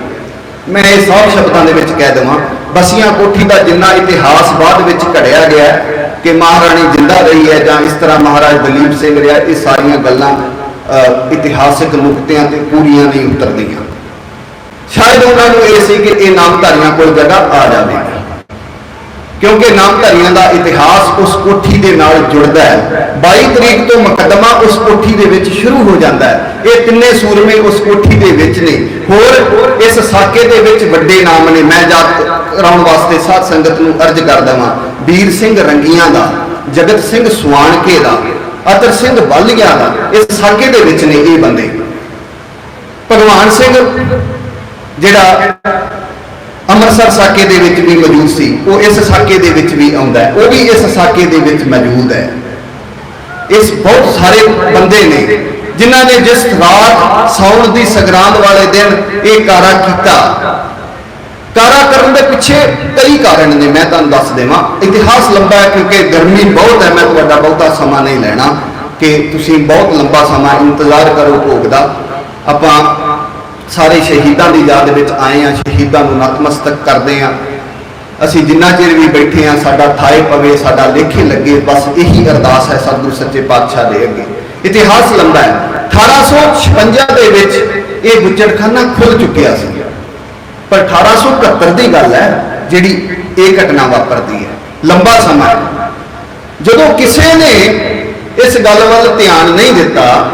ਮੈਂ ਇਹ ਸਭ ਸ਼ਬਦਾਂ ਦੇ ਵਿੱਚ ਕਹਿ ਦੇਵਾਂ। ਬਸੀਆਂ ਕੋਠੀ ਦਾ ਜਿੰਨਾ ਇਤਿਹਾਸ ਬਾਅਦ ਵਿੱਚ ਘੜਿਆ ਗਿਆ ਕਿ ਮਹਾਰਾਣੀ ਜਿੰਦਾ ਰਹੀ ਹੈ ਜਾਂ ਇਸ ਤਰ੍ਹਾਂ ਮਹਾਰਾਜ ਦਲੀਪ ਸਿੰਘ ਰਿਹਾ ਇਹ ਸਾਰੀਆਂ ਗੱਲਾਂ ਅ, ਇਤਿਹਾਸਿਕ ਨੁਕਤਿਆਂ ਤੇ ਪੂਰੀਆਂ ਨਹੀਂ ਉਤਰਦੀਆਂ। ਸ਼ਾਇਦ ਉਹਨਾਂ ਨੂੰ ਇਹ ਸੀ ਕਿ ਇਹ ਨਾਮਧਾਰੀਆਂ ਕੋਲ ਜਗ੍ਹਾ ਆ ਜਾਵੇ ਕਿਉਂਕਿ ਨਾਮਧਾਰੀਆਂ ਦਾ ਇਤਿਹਾਸ ਉਸ ਕੋਠੀ ਦੇ ਨਾਲ ਜੁੜਦਾ ਹੈ। 22 ਤਰੀਕ ਤੋਂ ਮੁਕੱਦਮਾ ਉਸ ਕੋਠੀ ਦੇ ਵਿੱਚ ਸ਼ੁਰੂ ਹੋ ਜਾਂਦਾ ਹੈ। ਇਹ ਤਿੰਨੇ ਸੂਰਮੇ ਉਸ ਕੋਠੀ ਦੇ ਵਿੱਚ ਨੇ। ਹੋਰ ਇਸ ਸਾਕੇ ਦੇ ਵਿੱਚ ਵੱਡੇ ਨਾਮ ਨੇ। ਮੈਂ ਯਾਦ ਕਰਾਉਣ ਵਾਸਤੇ ਸਾਧ ਸੰਗਤ ਨੂੰ ਅਰਜ਼ ਕਰ ਦਵਾਂ ਵੀਰ ਸਿੰਘ ਰੰਗੀਆਂ ਦਾ, ਜਗਤ ਸਿੰਘ ਸੁਆਣਕੇ ਦਾ, ਅਤਰ ਸਿੰਘ ਵਾਲੀਆ ਦਾ, ਇਸ ਸਾਕੇ ਦੇ ਵਿੱਚ ਨੇ ਇਹ ਬੰਦੇ। ਭਗਵਾਨ ਸਿੰਘ, ਜਿਹੜਾ ਅੰਮ੍ਰਿਤਸਰ ਸਾਕੇ ਦੇ ਵਿੱਚ ਵੀ ਮੌਜੂਦ ਸੀ, ਉਹ ਇਸ ਸਾਕੇ ਦੇ ਵਿੱਚ ਵੀ ਆਉਂਦਾ ਉਹ ਵੀ ਇਸ ਸਾਕੇ ਦੇ ਵਿੱਚ ਮੌਜੂਦ ਹੈ। ਇਸ ਬਹੁਤ ਸਾਰੇ ਬੰਦੇ ਨੇ, ਜਿਨ੍ਹਾਂ ਨੇ ਜਿਸ ਰਾਤ ਸੌਣ ਦੀ ਸੰਗਰਾਂਦ ਵਾਲੇ ਦਿਨ ਇਹ ਕਾਰਾ ਕੀਤਾ। ਕਾਰਾ ਕਰਨ ਦੇ ਪਿੱਛੇ ਕਈ ਕਾਰਨ ਨੇ, ਮੈਂ ਤੁਹਾਨੂੰ ਦੱਸ ਦੇਵਾਂ। ਇਤਿਹਾਸ ਲੰਬਾ ਹੈ ਕਿਉਂਕਿ ਗਰਮੀ ਬਹੁਤ ਹੈ, ਮੈਂ ਤੁਹਾਡਾ ਬਹੁਤਾ ਸਮਾਂ ਨਹੀਂ ਲੈਣਾ ਕਿ ਤੁਸੀਂ ਬਹੁਤ ਲੰਬਾ ਸਮਾਂ ਇੰਤਜ਼ਾਰ ਕਰੋ ਭੋਗ ਦਾ। ਆਪਾਂ ਸਾਰੇ ਸ਼ਹੀਦਾਂ ਦੀ ਯਾਦ ਵਿੱਚ ਆਏ ਆ ਸ਼ਹੀਦਾਂ ਨੂੰ ਨਤਮਸਤਕ ਕਰਦੇ ਆ ਅਸੀਂ ਜਿੰਨਾ ਚਿਰ ਵੀ ਬੈਠੇ ਆ ਸਾਡਾ ਥਾਏ ਪਵੇ, ਸਾਡਾ ਲੇਖੇ ਲੱਗੇ, ਬਸ ਇਹੀ ਅਰਦਾਸ ਹੈ ਸਤਿਗੁਰੂ ਸੱਚੇ ਪਾਤਸ਼ਾਹ ਦੇ ਅੱਗੇ। ਇਤਿਹਾਸ ਲੰਬਾ ਹੈ। 1856 ਦੇ ਵਿੱਚ ਇਹ ਗੁੱਜਰਖਾਨਾ ਖੁੱਲ ਚੁੱਕਿਆ ਸੀ। ਪਰ 1871 ਦੀ ਗੱਲ ਹੈ, ਜਿਹੜੀ ਇਹ ਘਟਨਾ ਵਾਪਰਦੀ ਹੈ। ਲੰਬਾ ਸਮਾਂ ਹੈ। ਜਦੋਂ ਕਿਸੇ ਨੇ ਇਸ ਗੱਲ ਵੱਲ ਧਿਆਨ ਨਹੀਂ ਦਿੱਤਾ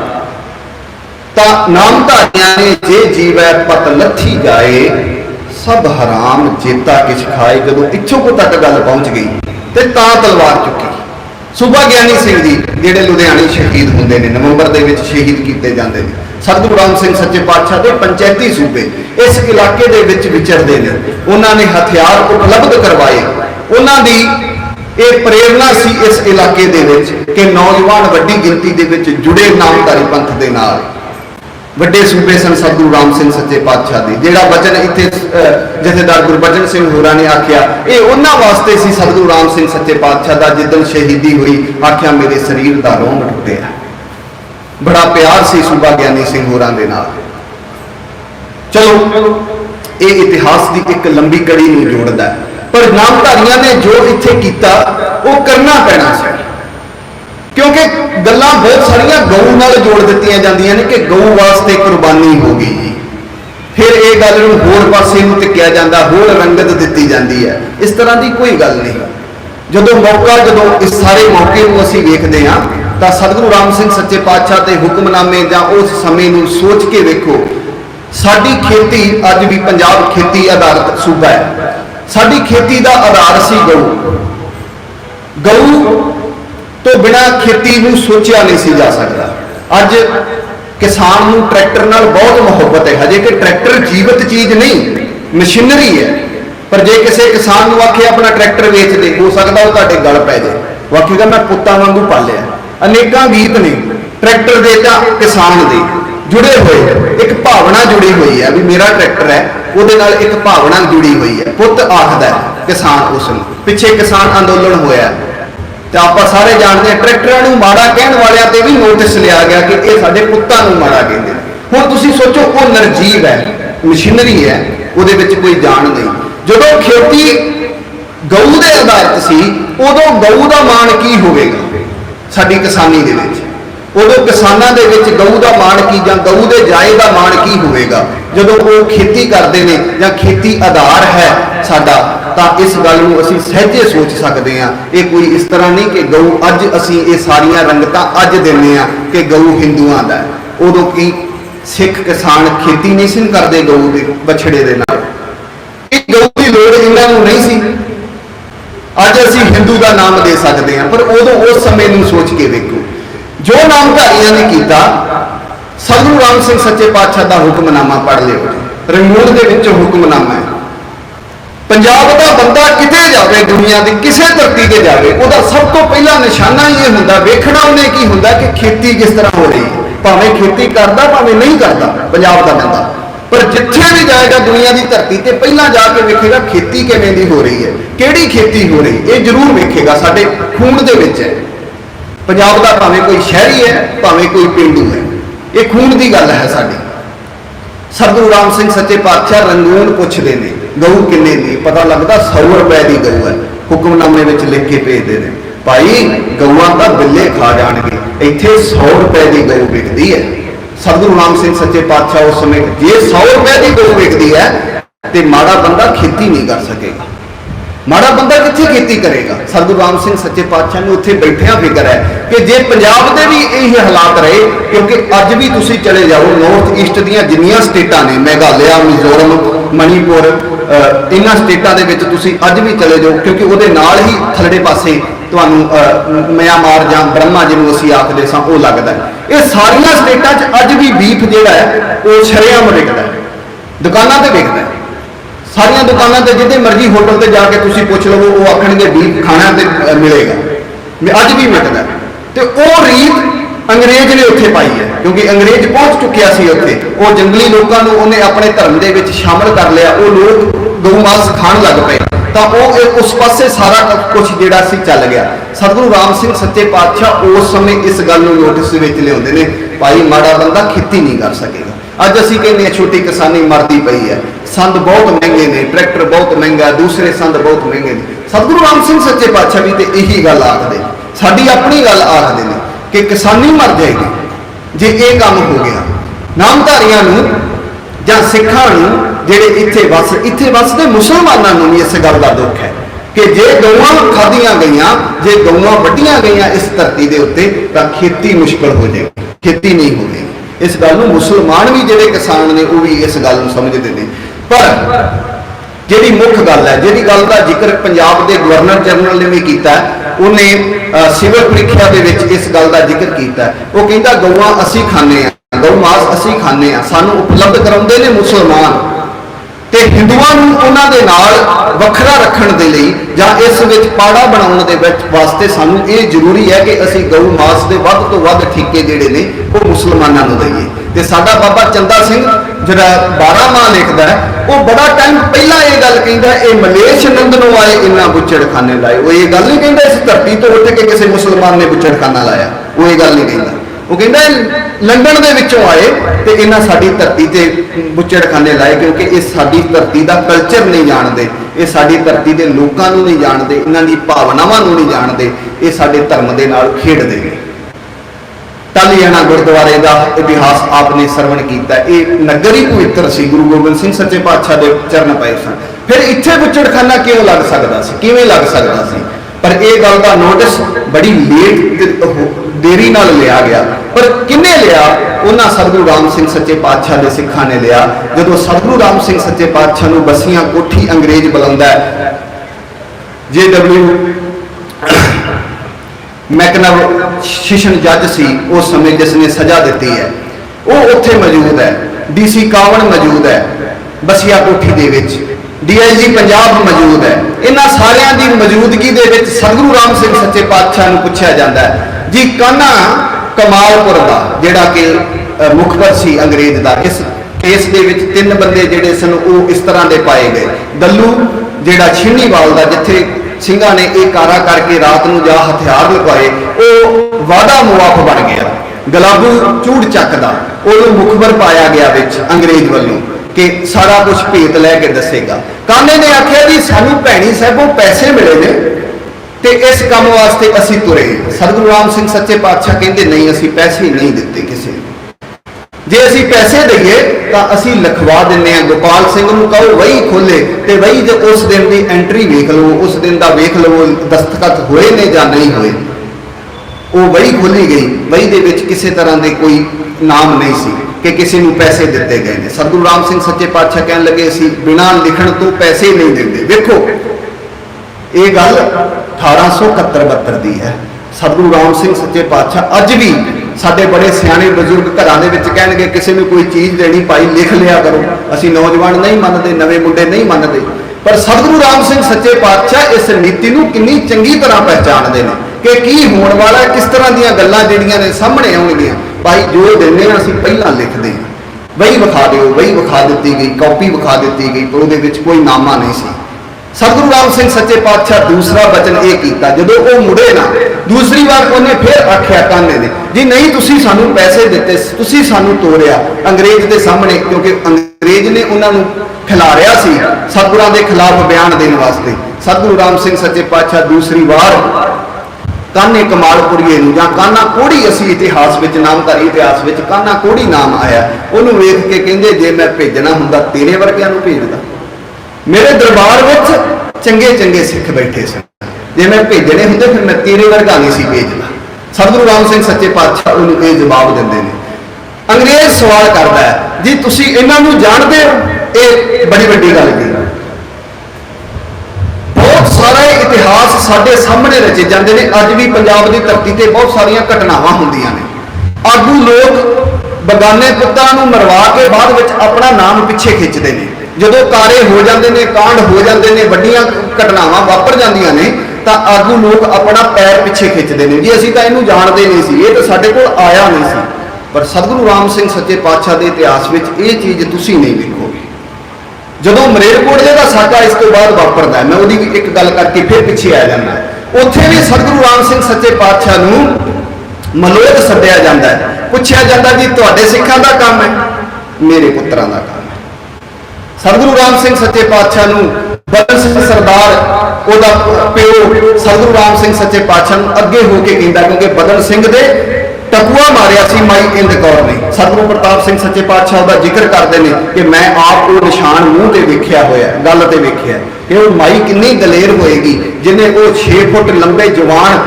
ਤਾਂ ਨਾਮਧਾਰੀਆਂ ਨੇ ਜੇ ਜੀਵੈ ਪਤ ਲੱਥੀ ਜਾਏ, ਸਭ ਹਰਾਮ ਜੇਤਾ ਕਿਛ ਖਾਏ, ਜਦੋਂ ਇੱਥੋਂ ਕੋ ਤੱਕ ਗੱਲ ਪਹੁੰਚ ਗਈ ਤੇ ਤਾਂ ਤਲਵਾਰ ਚੁੱਕੀ। ਸੂਬਾ ਗਿਆਨੀ ਸਿੰਘ ਜੀ, ਜਿਹੜੇ ਲੁਧਿਆਣੇ ਸ਼ਹੀਦ ਹੁੰਦੇ ਨੇ, ਨਵੰਬਰ ਦੇ ਵਿੱਚ ਸ਼ਹੀਦ ਕੀਤੇ ਜਾਂਦੇ ਨੇ। ਸਤਿਗੁਰੂ ਰਾਮ ਸਿੰਘ ਸੱਚੇ ਪਾਤਸ਼ਾਹ ਦੇ ਪੰਚਾਇਤੀ ਸੂਬੇ ਇਸ ਇਲਾਕੇ ਦੇ ਵਿੱਚ ਵਿਚਰਦੇ ਨੇ। ਉਹਨਾਂ ਨੇ ਹਥਿਆਰ ਉਪਲਬਧ ਕਰਵਾਏ। ਉਹਨਾਂ ਦੀ ਇਹ ਪ੍ਰੇਰਣਾ ਸੀ ਇਸ ਇਲਾਕੇ ਦੇ ਵਿੱਚ ਕਿ ਨੌਜਵਾਨ ਵੱਡੀ ਗਿਣਤੀ ਦੇ ਵਿੱਚ ਜੁੜੇ ਨਾਮਧਾਰੀ ਪੰਥ ਦੇ ਨਾਲ। ਵੱਡੇ ਸੂਬੇ ਸਨ ਸਤਿਗੁਰੂ ਰਾਮ ਸਿੰਘ ਸੱਚੇ ਪਾਤਸ਼ਾਹ ਦੀ, ਜਿਹੜਾ ਵਚਨ ਇੱਥੇ ਜਥੇਦਾਰ ਗੁਰਬਚਨ ਸਿੰਘ ਹੋਰਾਂ ਨੇ ਆਖਿਆ, ਇਹ ਉਹਨਾਂ ਵਾਸਤੇ ਸੀ ਸਤਿਗੁਰੂ ਰਾਮ ਸਿੰਘ ਸੱਚੇ ਪਾਤਸ਼ਾਹ ਦਾ, ਜਿੱਦਣ ਸ਼ਹੀਦੀ ਹੋਈ, ਆਖਿਆ, ਮੇਰੇ ਸਰੀਰ ਦਾ ਰੋਮ ਟੁੱਟਿਆ ਬੜਾ ਪਿਆਰ ਸੀ ਸੂਬਾ ਗਿਆਨੀ ਸਿੰਘ ਹੋਰਾਂ ਦੇ ਨਾਲ। ਚਲੋ, ਇਹ ਇਤਿਹਾਸ ਦੀ ਇੱਕ ਲੰਬੀ ਕੜੀ ਨੂੰ ਜੋੜਦਾ ਪਰ ਨਾਮਧਾਰੀਆਂ ਨੇ ਜੋ ਇੱਥੇ ਕੀਤਾ, ਉਹ ਕਰਨਾ ਪੈਣਾ ਸੀ। ਕਿਉਂਕਿ ਗੱਲਾਂ ਬਹੁਤ ਸਾਰੀਆਂ ਗਊ ਨਾਲ ਜੋੜ ਦਿੱਤੀਆਂ ਜਾਂਦੀਆਂ ਨੇ ਕਿ ਗਊ ਵਾਸਤੇ ਕੁਰਬਾਨੀ ਹੋ ਗਈ ਫਿਰ ਇਹ ਗੱਲ ਨੂੰ ਹੋਰ ਪਾਸੇ ਨੂੰ ਟਿਕਿਆ ਜਾਂਦਾ, ਹੋਰ ਰੰਗਤ ਦਿੱਤੀ ਜਾਂਦੀ ਹੈ। ਇਸ ਤਰ੍ਹਾਂ ਦੀ ਕੋਈ ਗੱਲ ਨਹੀਂ। ਜਦੋਂ ਮੌਕਾ, ਜਦੋਂ ਇਸ ਸਾਰੇ ਮੌਕੇ ਨੂੰ ਅਸੀਂ ਵੇਖਦੇ ਹਾਂ, ਤਾਂ ਸਤਿਗੁਰੂ ਰਾਮ ਸਿੰਘ ਸੱਚੇ ਪਾਤਸ਼ਾਹ ਤੇ ਹੁਕਮਨਾਮੇ ਜਾਂ ਉਸ ਸਮੇਂ ਨੂੰ ਸੋਚ ਕੇ ਵੇਖੋ, ਸਾਡੀ ਖੇਤੀ ਅੱਜ ਵੀ ਪੰਜਾਬ ਖੇਤੀ ਆਧਾਰਿਤ ਸੂਬਾ ਹੈ। ਸਾਡੀ ਖੇਤੀ ਦਾ ਆਧਾਰ ਸੀ ਗਊ। ਗਊ ਤੋਂ ਬਿਨਾ ਖੇਤੀ ਨੂੰ ਸੋਚਿਆ ਨਹੀਂ ਸੀ ਜਾ ਸਕਦਾ। ਅੱਜ ਕਿਸਾਨ ਨੂੰ ਟਰੈਕਟਰ ਨਾਲ ਬਹੁਤ ਮੁਹੱਬਤ ਹੈ। ਹਜੇ ਕਿ ਟਰੈਕਟਰ ਜੀਵਤ ਚੀਜ਼ ਨਹੀਂ, ਮਸ਼ੀਨਰੀ ਹੈ। ਪਰ ਜੇ ਕਿਸੇ ਕਿਸਾਨ ਨੂੰ ਆਖੇ ਆਪਣਾ ਟਰੈਕਟਰ ਵੇਚ ਦੇ, ਹੋ ਸਕਦਾ ਉਹ ਤੁਹਾਡੇ ਗਲ ਪੈ ਜਾਏ ਵਾਕੀਗਾ ਮੈਂ ਪੁੱਤਾਂ ਵਾਂਗੂ ਪਾਲਿਆ। ਅਨੇਕਾਂ ਗੀਤ ਨੇ ਟਰੈਕਟਰ ਦੇ ਤਾਂ ਕਿਸਾਨ ਦੇ ਜੁੜੇ ਹੋਏ ਇੱਕ ਭਾਵਨਾ ਜੁੜੀ ਹੋਈ ਹੈ ਵੀ ਮੇਰਾ ਟਰੈਕਟਰ ਹੈ, ਉਹਦੇ ਨਾਲ ਇੱਕ ਭਾਵਨਾ ਜੁੜੀ ਹੋਈ ਹੈ। ਪੁੱਤ ਆਖਦਾ ਕਿਸਾਨ ਉਸ ਨੂੰ। ਪਿੱਛੇ ਕਿਸਾਨ ਅੰਦੋਲਨ ਹੋਇਆ ਤੇ ਆਪਾਂ ਸਾਰੇ ਜਾਣਦੇ ਹਾਂ, ਟਰੈਕਟਰਾਂ ਨੂੰ ਮਾੜਾ ਕਹਿਣ ਵਾਲਿਆਂ ਤੇ ਵੀ ਨੋਟਿਸ ਲਿਆ ਗਿਆ ਕਿ ਇਹ ਸਾਡੇ ਪੁੱਤਾਂ ਨੂੰ ਮਾੜਾ ਕਹਿੰਦੇ ਹੁਣ ਤੁਸੀਂ ਸੋਚੋ, ਉਹ ਨਰਜੀਵ ਹੈ, ਮਸ਼ੀਨਰੀ ਹੈ, ਉਹਦੇ ਵਿੱਚ ਕੋਈ ਜਾਨ ਨਹੀਂ। ਜਦੋਂ ਖੇਤੀ ਗਊ ਦੇ ਆਧਾਰਿਤ ਸੀ, ਉਦੋਂ ਗਊ ਦਾ ਮਾਣ ਕੀ ਹੋਵੇਗਾ ਸਾਡੀ ਕਿਸਾਨੀ ਦੇ ਵਿੱਚ? ਉਦੋਂ ਕਿਸਾਨਾਂ ਦੇ ਵਿੱਚ ਗਊ ਦਾ ਮਾਣ ਕੀ ਜਾਂ ਗਊ ਦੇ ਜਾਏ ਦਾ ਮਾਣ ਕੀ ਹੋਵੇਗਾ? ਜਦੋਂ ਉਹ ਖੇਤੀ ਕਰਦੇ ਨੇ ਜਾਂ ਖੇਤੀ ਆਧਾਰ ਹੈ ਸਾਡਾ ਤਾਂ ਇਸ ਗੱਲ ਨੂੰ ਅਸੀਂ ਸਹਿਜੇ ਸੋਚ ਸਕਦੇ ਹਾਂ। ਇਹ ਕੋਈ ਇਸ ਤਰ੍ਹਾਂ ਨਹੀਂ ਕਿ ਗਊ ਅੱਜ ਅਸੀਂ ਇਹ ਸਾਰੀਆਂ ਰੰਗਤਾਂ ਅੱਜ ਦਿੰਨੇ ਆ ਕਿ ਗਊ ਹਿੰਦੂਆਂ ਦਾ ਉਦੋਂ ਕੀ ਸਿੱਖ ਕਿਸਾਨ ਖੇਤੀ ਨਹੀਂ ਸੀ ਕਰਦੇ ਗਊ ਦੇ ਬਛੜੇ ਦੇ ਨਾਲ? ਇਹ ਗਊ ਦੀ ਲੋੜ ਇਹਨਾਂ ਨੂੰ ਨਹੀਂ ਸੀ। ਅੱਜ ਅਸੀਂ ਹਿੰਦੂ ਦਾ ਨਾਮ ਦੇ ਸਕਦੇ ਹਾਂ, ਪਰ ਉਦੋਂ ਉਸ ਸਮੇਂ ਨੂੰ ਸੋਚ ਕੇ ਵੇਖੋ। ਜੋ ਨਾਮਧਾਰੀਆਂ ਨੇ ਕੀਤਾ, ਸਤਿਗੁਰੂ ਰਾਮ ਸਿੰਘ ਸੱਚੇ ਪਾਤਸ਼ਾਹ ਦਾ ਹੁਕਮਨਾਮਾ ਪੜ੍ਹ ਲਿਓ। ਰੰਗੂਨ ਦੇ ਵਿੱਚ ਹੁਕਮਨਾਮਾ ਹੈ। ਪੰਜਾਬ ਦਾ ਬੰਦਾ ਕਿਤੇ ਜਾਵੇ, ਦੁਨੀਆ ਦੀ ਕਿਸੇ ਧਰਤੀ ਤੇ ਜਾਵੇ, ਉਹਦਾ ਸਭ ਤੋਂ ਪਹਿਲਾ ਨਿਸ਼ਾਨਾ ਇਹ ਹੁੰਦਾ, ਵੇਖਣਾ ਉਹਨੇ ਕੀ ਹੁੰਦਾ ਕਿ ਖੇਤੀ ਕਿਸ ਤਰ੍ਹਾਂ ਹੋ ਰਹੀ ਹੈ। ਭਾਵੇਂ ਖੇਤੀ ਕਰਦਾ, ਭਾਵੇਂ ਨਹੀਂ ਕਰਦਾ, ਪੰਜਾਬ ਦਾ ਬੰਦਾ। ਪਰ ਜਿੱਥੇ ਵੀ ਜਾਏਗਾ, ਦੁਨੀਆ ਦੀ ਧਰਤੀ ਤੇ ਪਹਿਲਾਂ ਜਾ ਕੇ ਵੇਖੇਗਾ ਖੇਤੀ ਕਿਵੇਂ ਦੀ ਹੋ ਰਹੀ ਹੈ, ਕਿਹੜੀ ਖੇਤੀ ਹੋ ਰਹੀ ਇਹ ਜ਼ਰੂਰ ਵੇਖੇਗਾ ਸਾਡੇ ਖੂਨ ਦੇ ਵਿੱਚ ਹੈ। ਪੰਜਾਬ ਦਾ ਭਾਵੇਂ ਕੋਈ ਸ਼ਹਿਰੀ ਹੈ, ਭਾਵੇਂ ਕੋਈ ਪਿੰਡੂ ਹੈ, ਇਹ ਖੂਨ ਦੀ ਗੱਲ ਹੈ ਸਾਡੀ। ਸਤਿਗੁਰੂ ਰਾਮ ਸਿੰਘ ਸੱਚੇ ਪਾਤਸ਼ਾਹ ਰੰਗੂਨ ਪੁੱਛਦੇ ਨੇ ਗਊ ਕਿੰਨੇ ਦੀ? ਪਤਾ ਲੱਗਦਾ 100 ਰੁਪਏ ਦੀ ਗਊ ਹੈ। ਹੁਕਮਨਾਮੇ ਵਿੱਚ ਲਿਖ ਕੇ ਭੇਜਦੇ ਨੇ ਭਾਈ, ਗਊਆਂ ਦਾ ਬਿੱਲੇ ਖਾ ਜਾਣਗੇ। ਇੱਥੇ 100 ਰੁਪਏ ਦੀ ਗਊ ਵਿਕਦੀ ਹੈ। ਸਤਿਗੁਰੂ ਨਾਮ ਸਿੰਘ ਸੱਚੇ ਪਾਤਸ਼ਾਹ ਉਸ ਸਮੇਂ ਜੇ 100 ਰੁਪਏ ਦੀ ਗਊ ਵਿਕਦੀ ਹੈ, ਤੇ ਮਾੜਾ ਬੰਦਾ ਖੇਤੀ ਨਹੀਂ ਕਰ ਸਕੇਗਾ। ਮਾੜਾ ਬੰਦਾ ਕਿੱਥੇ ਖੇਤੀ ਕਰੇਗਾ? ਸਤਿਗੁਰੂ ਰਾਮ ਸਿੰਘ ਸੱਚੇ ਪਾਤਸ਼ਾਹ ਨੂੰ ਉੱਥੇ ਬੈਠਿਆਂ ਫਿਕਰ ਹੈ ਕਿ ਜੇ ਪੰਜਾਬ ਦੇ ਵੀ ਇਹ ਹਾਲਾਤ ਰਹੇ ਕਿਉਂਕਿ ਅੱਜ ਵੀ ਤੁਸੀਂ ਚਲੇ ਜਾਓ ਨਾਰਥ ਈਸਟ ਦੀਆਂ ਜਿੰਨੀਆਂ ਸਟੇਟਾਂ ਨੇ ਮੇਘਾਲਿਆ ਮਿਜ਼ੋਰਮ ਮਣੀਪੁਰ ਇਹਨਾਂ ਸਟੇਟਾਂ ਦੇ ਵਿੱਚ ਤੁਸੀਂ ਅੱਜ ਵੀ ਚਲੇ ਜਾਓ ਕਿਉਂਕਿ ਉਹਦੇ ਨਾਲ ਹੀ ਥੱਲੜੇ ਪਾਸੇ ਤੁਹਾਨੂੰ ਅਹ, ਮਿਆਂਮਾਰ ਜਾਂ ਬ੍ਰਹਮਾ ਜਿਹਨੂੰ ਅਸੀਂ ਆਖਦੇ ਸਾਂ ਉਹ ਲੱਗਦਾ ਇਹ ਸਾਰੀਆਂ ਸਟੇਟਾਂ 'ਚ ਅੱਜ ਵੀ ਬੀਫ ਜਿਹੜਾ ਹੈ ਉਹ ਸ਼ਰੇਆਮ ਵਿਕਦਾ ਦੁਕਾਨਾਂ ਤੇ ਵਿਕਦਾ ਸਾਰੀਆਂ ਦੁਕਾਨਾਂ ਤੇ ਜਿੱਦੇ ਮਰਜ਼ੀ ਹੋਟਲ ਤੇ ਜਾ ਕੇ ਤੁਸੀਂ ਪੁੱਛ ਲਵੋ ਉਹ ਆਖਣਗੇ ਬੀਫ ਖਾਣਾ ਤੇ ਅ, ਮਿਲੇਗਾ। ਵੀ ਅੱਜ ਵੀ ਮਿਲਦਾ ਤੇ ਉਹ ਰੀਤ ਅੰਗਰੇਜ਼ ਨੇ ਉੱਥੇ ਪਾਈ ਹੈ ਕਿਉਂਕਿ ਅੰਗਰੇਜ਼ ਪਹੁੰਚ ਚੁੱਕਿਆ ਸੀ ਉੱਥੇ। ਉਹ ਜੰਗਲੀ ਲੋਕਾਂ ਨੂੰ ਉਹਨੇ ਆਪਣੇ ਧਰਮ ਦੇ ਵਿੱਚ ਸ਼ਾਮਲ ਕਰ ਲਿਆ। ਉਹ ਲੋਕ ਗਊ ਮਾਸ ਖਾਣ ਲੱਗ ਪਏ। ਤਾਂ ਉਹ ਇਹ ਉਸ ਪਾਸੇ ਸਾਰਾ ਕੁਝ ਜਿਹੜਾ ਸੀ ਚੱਲ ਗਿਆ। ਸਤਿਗੁਰੂ ਰਾਮ ਸਿੰਘ ਸੱਚੇ ਪਾਤਸ਼ਾਹ ਉਸ ਸਮੇਂ ਇਸ ਗੱਲ ਨੂੰ ਨੋਟਿਸ ਵਿੱਚ ਲਿਆਉਂਦੇ ਨੇ ਭਾਈ ਮਾੜਾ ਬੰਦਾ ਖੇਤੀ ਨਹੀਂ ਕਰ ਸਕੇਗਾ। ਅੱਜ ਅਸੀਂ ਕਹਿੰਦੇ ਹਾਂ ਛੋਟੀ ਕਿਸਾਨੀ ਮਰਦੀ ਪਈ ਹੈ। ਸੰਦ ਬਹੁਤ ਮਹਿੰਗੇ ਨੇ, ਟਰੈਕਟਰ ਬਹੁਤ ਮਹਿੰਗਾ, ਦੂਸਰੇ ਸੰਦ ਬਹੁਤ ਮਹਿੰਗੇ ਨੇ। ਸਤਿਗੁਰੂ ਰਾਮ ਸਿੰਘ ਸੱਚੇ ਪਾਤਸ਼ਾਹ ਵੀ ਤੇ ਇਹੀ ਗੱਲ ਆਖਦੇ ਸਾਡੀ ਆਪਣੀ ਗੱਲ ਆਖਦੇ ਨੇ ਕਿ ਕਿਸਾਨੀ ਮਰ ਜਾਏਗੀ, ਜੇ ਇਹ ਕੰਮ ਹੋ ਗਿਆ। ਨਾਮਧਾਰੀਆਂ ਨੂੰ ਜਾਂ ਸਿੱਖਾਂ ਨੂੰ ਜਿਹੜੇ ਇੱਥੇ ਵਸ, ਇੱਥੇ ਵਸਦੇ ਮੁਸਲਮਾਨਾਂ ਨੂੰ ਵੀ ਇਸ ਗੱਲ ਦਾ ਦੁੱਖ ਹੈ ਕਿ ਜੇ ਗਊਆਂ ਖਾਧੀਆਂ ਗਈਆਂ, ਜੇ ਗਊਆਂ ਵੱਢੀਆਂ ਗਈਆਂ ਇਸ ਧਰਤੀ ਦੇ ਉੱਤੇ, ਤਾਂ ਖੇਤੀ ਮੁਸ਼ਕਲ ਹੋ ਜਾਏਗੀ, ਖੇਤੀ ਨਹੀਂ ਹੋਵੇਗੀ ਇਸ ਗੱਲ ਨੂੰ ਮੁਸਲਮਾਨ ਵੀ ਜਿਹੜੇ ਕਿਸਾਨ ਨੇ, ਉਹ ਵੀ ਇਸ ਗੱਲ ਨੂੰ ਸਮਝਦੇ ਨੇ। ਪਰ ਜਿਹੜੀ ਮੁੱਖ ਗੱਲ ਹੈ, ਜਿਹੜੀ ਗੱਲ ਦਾ ਜ਼ਿਕਰ ਪੰਜਾਬ ਦੇ ਗਵਰਨਰ ਜਨਰਲ ਨੇ ਵੀ ਕੀਤਾ ਉਹਨੇ ਸਿਵਲ ਪ੍ਰੀਖਿਆ ਦੇ ਵਿੱਚ ਇਸ ਗੱਲ ਦਾ ਜ਼ਿਕਰ ਕੀਤਾ ਉਹ ਕਹਿੰਦਾ, ਗਊਆਂ ਅਸੀਂ ਖਾਂਦੇ ਆ ਗਊ ਮਾਸ ਅਸੀਂ ਖਾਂਦੇ ਆ ਸਾਨੂੰ ਉਪਲਬਧ ਕਰਾਉਂਦੇ ਨੇ ਮੁਸਲਮਾਨ। ਤੇ ਹਿੰਦੂਆਂ ਨੂੰ ਉਹਨਾਂ ਦੇ ਨਾਲ ਵੱਖਰਾ ਰੱਖਣ ਦੇ ਲਈ ਜਾਂ ਇਸ ਵਿੱਚ ਪਾੜਾ ਬਣਾਉਣ ਦੇ ਵਿੱਚ ਵਾਸਤੇ ਸਾਨੂੰ ਇਹ ਜ਼ਰੂਰੀ ਹੈ ਕਿ ਅਸੀਂ ਗਊ ਮਾਸ ਦੇ ਵੱਧ ਤੋਂ ਵੱਧ ਠੇਕੇ ਜਿਹੜੇ ਨੇ, ਉਹ ਮੁਸਲਮਾਨਾਂ ਨੂੰ ਦਈਏ। ਤੇ ਸਾਡਾ ਬਾਬਾ ਚੰਦਾ ਸਿੰਘ ਜਿਹੜਾ 12 ਮਾਹ ਲਿਖਦਾ ਉਹ ਬੜਾ ਟਾਈਮ ਪਹਿਲਾਂ ਇਹ ਗੱਲ ਕਹਿੰਦਾ ਇਹ ਮਲੇਸ਼ ਨੰਦ ਨੂੰ ਆਏ ਇੰਨਾ ਬੁੱਚੜਖਾਨੇ ਲਾਏ। ਉਹ ਇਹ ਗੱਲ ਨਹੀਂ ਕਹਿੰਦਾ ਇਸ ਧਰਤੀ ਤੋਂ ਉੱਠ ਕੇ ਕਿਸੇ ਮੁਸਲਮਾਨ ਨੇ ਬੁੱਚੜਖਾਨਾ ਲਾਇਆ। ਉਹ ਇਹ ਗੱਲ ਨਹੀਂ ਕਹਿੰਦਾ। ਉਹ ਕਹਿੰਦਾ ਇਹ ਲੰਡਨ ਦੇ ਵਿੱਚੋਂ ਆਏ ਤੇ ਇਹਨਾਂ ਸਾਡੀ ਧਰਤੀ ਤੇ ਬੁੱਚੜਖਾਨੇ ਲਾਏ ਕਿਉਂਕਿ ਇਹ ਸਾਡੀ ਧਰਤੀ ਦਾ ਕਲਚਰ ਨਹੀਂ ਜਾਣਦੇ, ਇਹ ਸਾਡੀ ਧਰਤੀ ਦੇ ਲੋਕਾਂ ਨੂੰ ਨਹੀਂ ਜਾਣਦੇ, ਇਹਨਾਂ ਦੀ ਭਾਵਨਾਵਾਂ ਨੂੰ ਨਹੀਂ ਜਾਣਦੇ, ਇਹ ਸਾਡੇ ਧਰਮ ਦੇ ਨਾਲ ਖੇਡਦੇ ਨੇ। ਟਾਲੀਆਣਾ ਗੁਰਦੁਆਰੇ ਦਾ ਇਤਿਹਾਸ ਆਪਨੇ ਸਰਵਣ ਕੀਤਾ। ਇਹ ਨਗਰ ਹੀ ਪਵਿੱਤਰ ਸੀ, ਗੁਰੂ ਗੋਬਿੰਦ ਸਿੰਘ ਸੱਚੇ ਪਾਤਸ਼ਾਹ ਦੇ ਚਰਨ ਪਏ ਸਨ। ਫਿਰ ਇੱਥੇ ਬੁੱਚੜਖਾਨਾ ਕਿਉਂ ਲੱਗ ਸਕਦਾ ਸੀ? ਕਿਵੇਂ ਲੱਗ ਸਕਦਾ ਸੀ? ਪਰ ਇਹ ਗੱਲ ਦਾ ਨੋਟਿਸ ਬੜੀ ਲੇਟ ਦੇਰੀ ਨਾਲ ਲਿਆ ਗਿਆ। ਪਰ ਕਿੰਨੇ ਲਿਆ? ਉਹਨਾਂ ਸਤਿਗੁਰੂ ਰਾਮ ਸਿੰਘ ਸੱਚੇ ਪਾਤਸ਼ਾਹ ਦੇ ਸਿੱਖਾਂ ਨੇ ਲਿਆ। ਜਦੋਂ ਸਤਿਗੁਰੂ ਰਾਮ ਸਿੰਘ ਸੱਚੇ ਪਾਤਸ਼ਾਹ ਨੂੰ ਬਸੀਆਂ ਕੋਠੀ ਅੰਗਰੇਜ਼ ਬੁਲਾਉਂਦਾ ਜੇ ਡਬਲਯੂ ਮੈਕਨਵ ਸ਼ਿਸ਼ਨ ਜੱਜ ਸੀ, ਉਸ ਸਮੇਂ ਜਿਸ ਨੇ ਸਜ਼ਾ ਦਿੱਤੀ ਹੈ, ਉਹ ਉੱਥੇ ਮੌਜੂਦ ਹੈ। ਡੀਸੀ ਕਾਵਣ ਮੌਜੂਦ ਹੈ, ਬਸੀਆ ਕੋਠੀ ਦੇ ਵਿੱਚ। ਡੀਆਈਜੀ ਪੰਜਾਬ ਮੌਜੂਦ ਹੈ। ਇਹਨਾਂ ਸਾਰਿਆਂ ਦੀ ਮੌਜੂਦਗੀ ਦੇ ਵਿੱਚ ਸਤਿਗੁਰੂ ਰਾਮ ਸਿੰਘ ਸੱਚੇ ਪਾਤਸ਼ਾਹ ਨੂੰ ਪੁੱਛਿਆ ਜਾਂਦਾ ਹੈ। ਜੀ, ਕਾਨਾ ਕਮਾਲਪੁਰ ਦਾ ਜਿਹੜਾ ਕਿ ਮੁਖਬਰ ਸੀ ਅੰਗਰੇਜ਼ ਦਾ। ਇਸ ਕੇਸ ਦੇ ਵਿੱਚ ਤਿੰਨ ਬੰਦੇ ਜਿਹੜੇ ਸਨ, ਉਹ ਇਸ ਤਰ੍ਹਾਂ ਦੇ ਪਾਏ ਗਏ। ਦੱਲੂ, ਜਿਹੜਾ ਛੀਨੀਵਾਲ ਦਾ, ਜਿੱਥੇ ਸਿੰਘਾਂ ਨੇ ਇਹ ਕਾਰਾ ਕਰਕੇ ਰਾਤ ਨੂੰ ਜਾ ਹਥਿਆਰ ਲਗਾਏ ਉਹ ਵਾਦਾ ਮੁਆਫ ਬਣ ਗਿਆ। ਗਲਾਬੂ ਚੂੜ ਚੱਕਦਾ ਉਹਨੂੰ ਮੁਖਬਰ ਪਾਇਆ ਗਿਆ ਵਿੱਚ ਅੰਗਰੇਜ਼ ਵੱਲੋਂ, ਕਿ ਸਾਰਾ ਕੁਝ ਭੇਤ ਲੈ ਕੇ ਦੱਸੇਗਾ। ਕਾਨੇ ਨੇ ਆਖਿਆ ਜੀ, ਸਾਨੂੰ ਭੈਣੀ ਸਾਹਿਬੋਂ ਪੈਸੇ ਮਿਲੇ ਨੇ ਤੇ ਇਸ ਕੰਮ ਵਾਸਤੇ ਅਸੀਂ ਤੁਰੇ ਸਤਿਗੁਰੂ ਰਾਮ ਸਿੰਘ ਸੱਚੇ ਪਾਤਸ਼ਾਹ ਕਹਿੰਦੇ, ਨਹੀਂ, ਅਸੀਂ ਪੈਸੇ ਨਹੀਂ ਦਿੱਤੇ ਕਿਸੇ ਜੇ ਅਸੀਂ ਪੈਸੇ ਦਈਏ, ਤਾਂ ਅਸੀਂ ਲਿਖਵਾ ਦਿੰਨੇ ਆ ਗੋਪਾਲ ਸਿੰਘ ਨੂੰ ਕਹੋ, ਵਹੀ ਖੋਲੇ ਤੇ ਵਹੀ ਜੇ ਉਸ ਦਿਨ ਦੀ ਐਂਟਰੀ ਵੇਖ ਲਵੋ ਉਸ ਦਿਨ ਦਾ ਵੇਖ ਲਵੋ ਦਸਤਖਤ ਹੋਏ ਨੇ ਜਾਂ ਨਹੀਂ ਹੋਏ ਉਹ ਵਹੀ ਖੋਲੀ ਗਈ। ਵਹੀ ਦੇ ਵਿੱਚ ਕਿਸੇ ਤਰ੍ਹਾਂ ਦੇ ਕੋਈ ਨਾਮ ਨਹੀਂ ਸੀ ਕਿ ਕਿਸੇ ਨੂੰ ਪੈਸੇ ਦਿੱਤੇ ਗਏ ਨੇ। ਸਤਿਗੁਰੂ ਰਾਮ ਸਿੰਘ ਸੱਚੇ ਪਾਤਸ਼ਾਹ ਕਹਿਣ ਲੱਗੇ, ਅਸੀਂ ਬਿਨਾਂ ਲਿਖਣ ਤੋਂ ਪੈਸੇ ਨਹੀਂ ਦਿੰਦੇ। ਵੇਖੋ ਇਹ ਗੱਲ 1871 ਦੀ ਹੈ। ਸਤਿਗੁਰੂ ਰਾਮ ਸਿੰਘ ਸੱਚੇ ਪਾਤਸ਼ਾਹ ਅੱਜ ਵੀ ਸਾਡੇ ਬੜੇ ਸਿਆਣੇ ਬਜ਼ੁਰਗ ਘਰਾਂ ਦੇ ਵਿੱਚ ਕਹਿਣਗੇ, ਕਿਸੇ ਨੂੰ ਕੋਈ ਚੀਜ਼ ਦੇਣੀ ਭਾਈ ਲਿਖ ਲਿਆ ਕਰੋ। ਅਸੀਂ ਨੌਜਵਾਨ ਨਹੀਂ ਮੰਨਦੇ, ਨਵੇਂ ਮੁੰਡੇ ਨਹੀਂ ਮੰਨਦੇ। ਪਰ ਸਤਿਗੁਰੂ ਰਾਮ ਸਿੰਘ ਸੱਚੇ ਪਾਤਸ਼ਾਹ ਇਸ ਨੀਤੀ ਨੂੰ ਕਿੰਨੀ ਚੰਗੀ ਤਰ੍ਹਾਂ ਪਹਿਚਾਣਦੇ ਨੇ ਕਿ ਕੀ ਹੋਣ ਵਾਲਾ, ਕਿਸ ਤਰ੍ਹਾਂ ਦੀਆਂ ਗੱਲਾਂ ਜਿਹੜੀਆਂ ਨੇ ਸਾਹਮਣੇ ਆਉਣਗੀਆਂ। ਭਾਈ, ਜੋ ਦਿੰਦੇ ਆ, ਅਸੀਂ ਪਹਿਲਾਂ ਲਿਖਦੇ ਹਾਂ ਵਹੀ ਵਿਖਾ ਦਿਓ, ਵਹੀ ਵਿਖਾ ਦਿੱਤੀ ਗਈ, ਕਾਪੀ ਵਿਖਾ ਦਿੱਤੀ ਗਈ, ਪਰ ਉਹਦੇ ਵਿੱਚ ਕੋਈ ਨਾਮਾ ਨਹੀਂ ਸੀ। ਸਤਿਗੁਰੂ ਰਾਮ ਸਿੰਘ ਸੱਚੇ ਪਾਤਸ਼ਾਹ ਦੂਸਰਾ ਬਚਨ ਇਹ ਕੀਤਾ, ਜਦੋਂ ਉਹ ਮੁੜੇ ਨਾ, ਦੂਸਰੀ ਵਾਰ ਉਹਨੇ ਫਿਰ ਆਖਿਆ ਕਾਨੇ ਨੇ ਜੀ ਨਹੀਂ, ਤੁਸੀਂ ਸਾਨੂੰ ਪੈਸੇ ਦਿੱਤੇ, ਤੁਸੀਂ ਸਾਨੂੰ ਤੋਰਿਆ। ਅੰਗਰੇਜ਼ ਦੇ ਸਾਹਮਣੇ, ਕਿਉਂਕਿ ਅੰਗਰੇਜ਼ ਨੇ ਉਹਨਾਂ ਨੂੰ ਖਿਲਾਰਿਆ ਸੀ ਸਤਿਗੁਰਾਂ ਦੇ ਖਿਲਾਫ ਬਿਆਨ ਦੇਣ ਵਾਸਤੇ। ਸਤਿਗੁਰੂ ਰਾਮ ਸਿੰਘ ਸੱਚੇ ਪਾਤਸ਼ਾਹ ਦੂਸਰੀ ਵਾਰ ਕਾਨੇ ਕਮਾਲਪੁਰੀਏ ਨੂੰ, ਜਾਂ ਕਾਨਾ ਕੋੜੀ ਅਸੀਂ ਇਤਿਹਾਸ ਵਿੱਚ, ਨਾਮਧਾਰੀ ਇਤਿਹਾਸ ਵਿੱਚ ਕਾਨਾ ਕੋੜੀ ਨਾਮ ਆਇਆ। ਉਹਨੂੰ ਵੇਖ ਕੇ ਕਹਿੰਦੇ, ਜੇ ਮੈਂ ਭੇਜਣਾ ਹੁੰਦਾ, ਤੇਰੇ ਵਰਗਿਆਂ ਨੂੰ ਭੇਜਦਾ। ਮੇਰੇ ਦਰਬਾਰ ਵਿੱਚ ਚੰਗੇ ਚੰਗੇ ਸਿੱਖ ਬੈਠੇ ਸਨ। ਜੇ ਮੈਂ ਭੇਜਣੇ ਹੁੰਦੇ, ਫਿਰ ਮੈਂ ਤੇਰੇ ਵਰਗਾ ਨਹੀਂ ਸੀ ਭੇਜਦਾ ਸਤਿਗੁਰੂ ਰਾਮ ਸਿੰਘ ਸੱਚੇ ਪਾਤਸ਼ਾਹ ਉਹਨੂੰ ਇਹ ਜਵਾਬ ਦਿੰਦੇ ਨੇ। ਅੰਗਰੇਜ਼ ਸਵਾਲ ਕਰਦਾ ਹੈ, ਜੀ, ਤੁਸੀਂ ਇਹਨਾਂ ਨੂੰ ਜਾਣਦੇ ਹੋ? ਇਹ ਬੜੀ ਵੱਡੀ ਗੱਲ ਕੀ ਬਹੁਤ ਸਾਰਾ ਇਤਿਹਾਸ ਸਾਡੇ ਸਾਹਮਣੇ ਰਚੇ ਜਾਂਦੇ ਨੇ। ਅੱਜ ਵੀ ਪੰਜਾਬ ਦੀ ਧਰਤੀ ਤੇ ਬਹੁਤ ਸਾਰੀਆਂ ਘਟਨਾਵਾਂ ਹੁੰਦੀਆਂ ਨੇ। ਆਗੂ ਲੋਕ ਬਗਾਨੇ ਪੁੱਤਾਂ ਨੂੰ ਮਰਵਾ ਕੇ ਬਾਅਦ ਵਿੱਚ ਆਪਣਾ ਨਾਮ ਪਿੱਛੇ ਖਿੱਚਦੇ ਨੇ। ਜਦੋਂ ਕਾਰੇ ਹੋ ਜਾਂਦੇ ਨੇ, ਕਾਂਡ ਹੋ ਜਾਂਦੇ ਨੇ, ਵੱਡੀਆਂ ਘਟਨਾਵਾਂ ਵਾਪਰ ਜਾਂਦੀਆਂ ਨੇ, ਤਾਂ ਆਗੂ ਲੋਕ ਆਪਣਾ ਪੈਰ ਪਿੱਛੇ ਖਿੱਚਦੇ ਨੇ। ਜੀ, ਅਸੀਂ ਤਾਂ ਇਹਨੂੰ ਜਾਣਦੇ ਨਹੀਂ ਸੀ। ਇਹ ਤਾਂ ਸਾਡੇ ਕੋਲ ਆਇਆ ਨਹੀਂ ਸੀ। ਪਰ ਸਤਿਗੁਰੂ ਰਾਮ ਸਿੰਘ ਸੱਚੇ ਪਾਤਸ਼ਾਹ ਦੇ ਇਤਿਹਾਸ ਵਿੱਚ ਇਹ ਚੀਜ਼ ਤੁਸੀਂ ਨਹੀਂ ਵੇਖੋਗੇ। ਜਦੋਂ ਮਰੇਲਕੋਟਲੇ ਦਾ ਸਾਕਾ ਇਸ ਤੋਂ ਬਾਅਦ ਵਾਪਰਦਾ ਮੈਂ ਉਹਦੀ ਵੀ ਇੱਕ ਗੱਲ ਕਰਕੇ ਫਿਰ ਪਿੱਛੇ ਆ ਜਾਂਦਾ ਉੱਥੇ ਵੀ ਸਤਿਗੁਰੂ ਰਾਮ ਸਿੰਘ ਸੱਚੇ ਪਾਤਸ਼ਾਹ ਨੂੰ ਮਲੋਦ ਸੱਦਿਆ ਜਾਂਦਾ ਹੈ। ਪੁੱਛਿਆ ਜਾਂਦਾ ਜੀ ਤੁਹਾਡੇ ਸਿੱਖਾਂ ਦਾ ਕੰਮ ਹੈ, ਮੇਰੇ ਪੁੱਤਰਾਂ ਦਾ ਕੰਮ ਸਤਿਗੁਰੂ ਰਾਮ ਸਿੰਘ ਸੱਚੇ ਪਾਤਸ਼ਾਹ ਨੂੰ ਬਦਨ ਸਿੰਘ ਸਰਦਾਰ, ਉਹਦਾ ਪਿਓ ਸਤਿਗੁਰੂ ਰਾਮ ਸਿੰਘ ਸੱਚੇ ਪਾਤਸ਼ਾਹ ਨੂੰ ਅੱਗੇ ਹੋ ਕੇ ਕਹਿੰਦਾ, ਕਿਉਂਕਿ ਬਦਨ ਸਿੰਘ ਦੇ ਟਕੂਆ ਮਾਰਿਆ ਸੀ ਮਾਈ ਇੰਦ ਕੌਰ ਨੇ। ਸਤਿਗੁਰੂ ਪ੍ਰਤਾਪ ਸਿੰਘ ਸੱਚੇ ਪਾਤਸ਼ਾਹ ਦਾ ਜ਼ਿਕਰ ਕਰਦੇ ਨੇ ਕਿ ਮੈਂ ਆਪ ਉਹ ਨਿਸ਼ਾਨ ਮੂੰਹ ਤੇ ਵੇਖਿਆ ਹੋਇਆ, ਗੱਲ ਤੇ ਵੇਖਿਆ। ਕਿ ਉਹ ਮਾਈ ਕਿੰਨੀ ਦਲੇਰ ਹੋਏਗੀ, ਜਿਨੇ ਉਹ 6 ਫੁੱਟ ਲੰਬੇ ਜਵਾਨ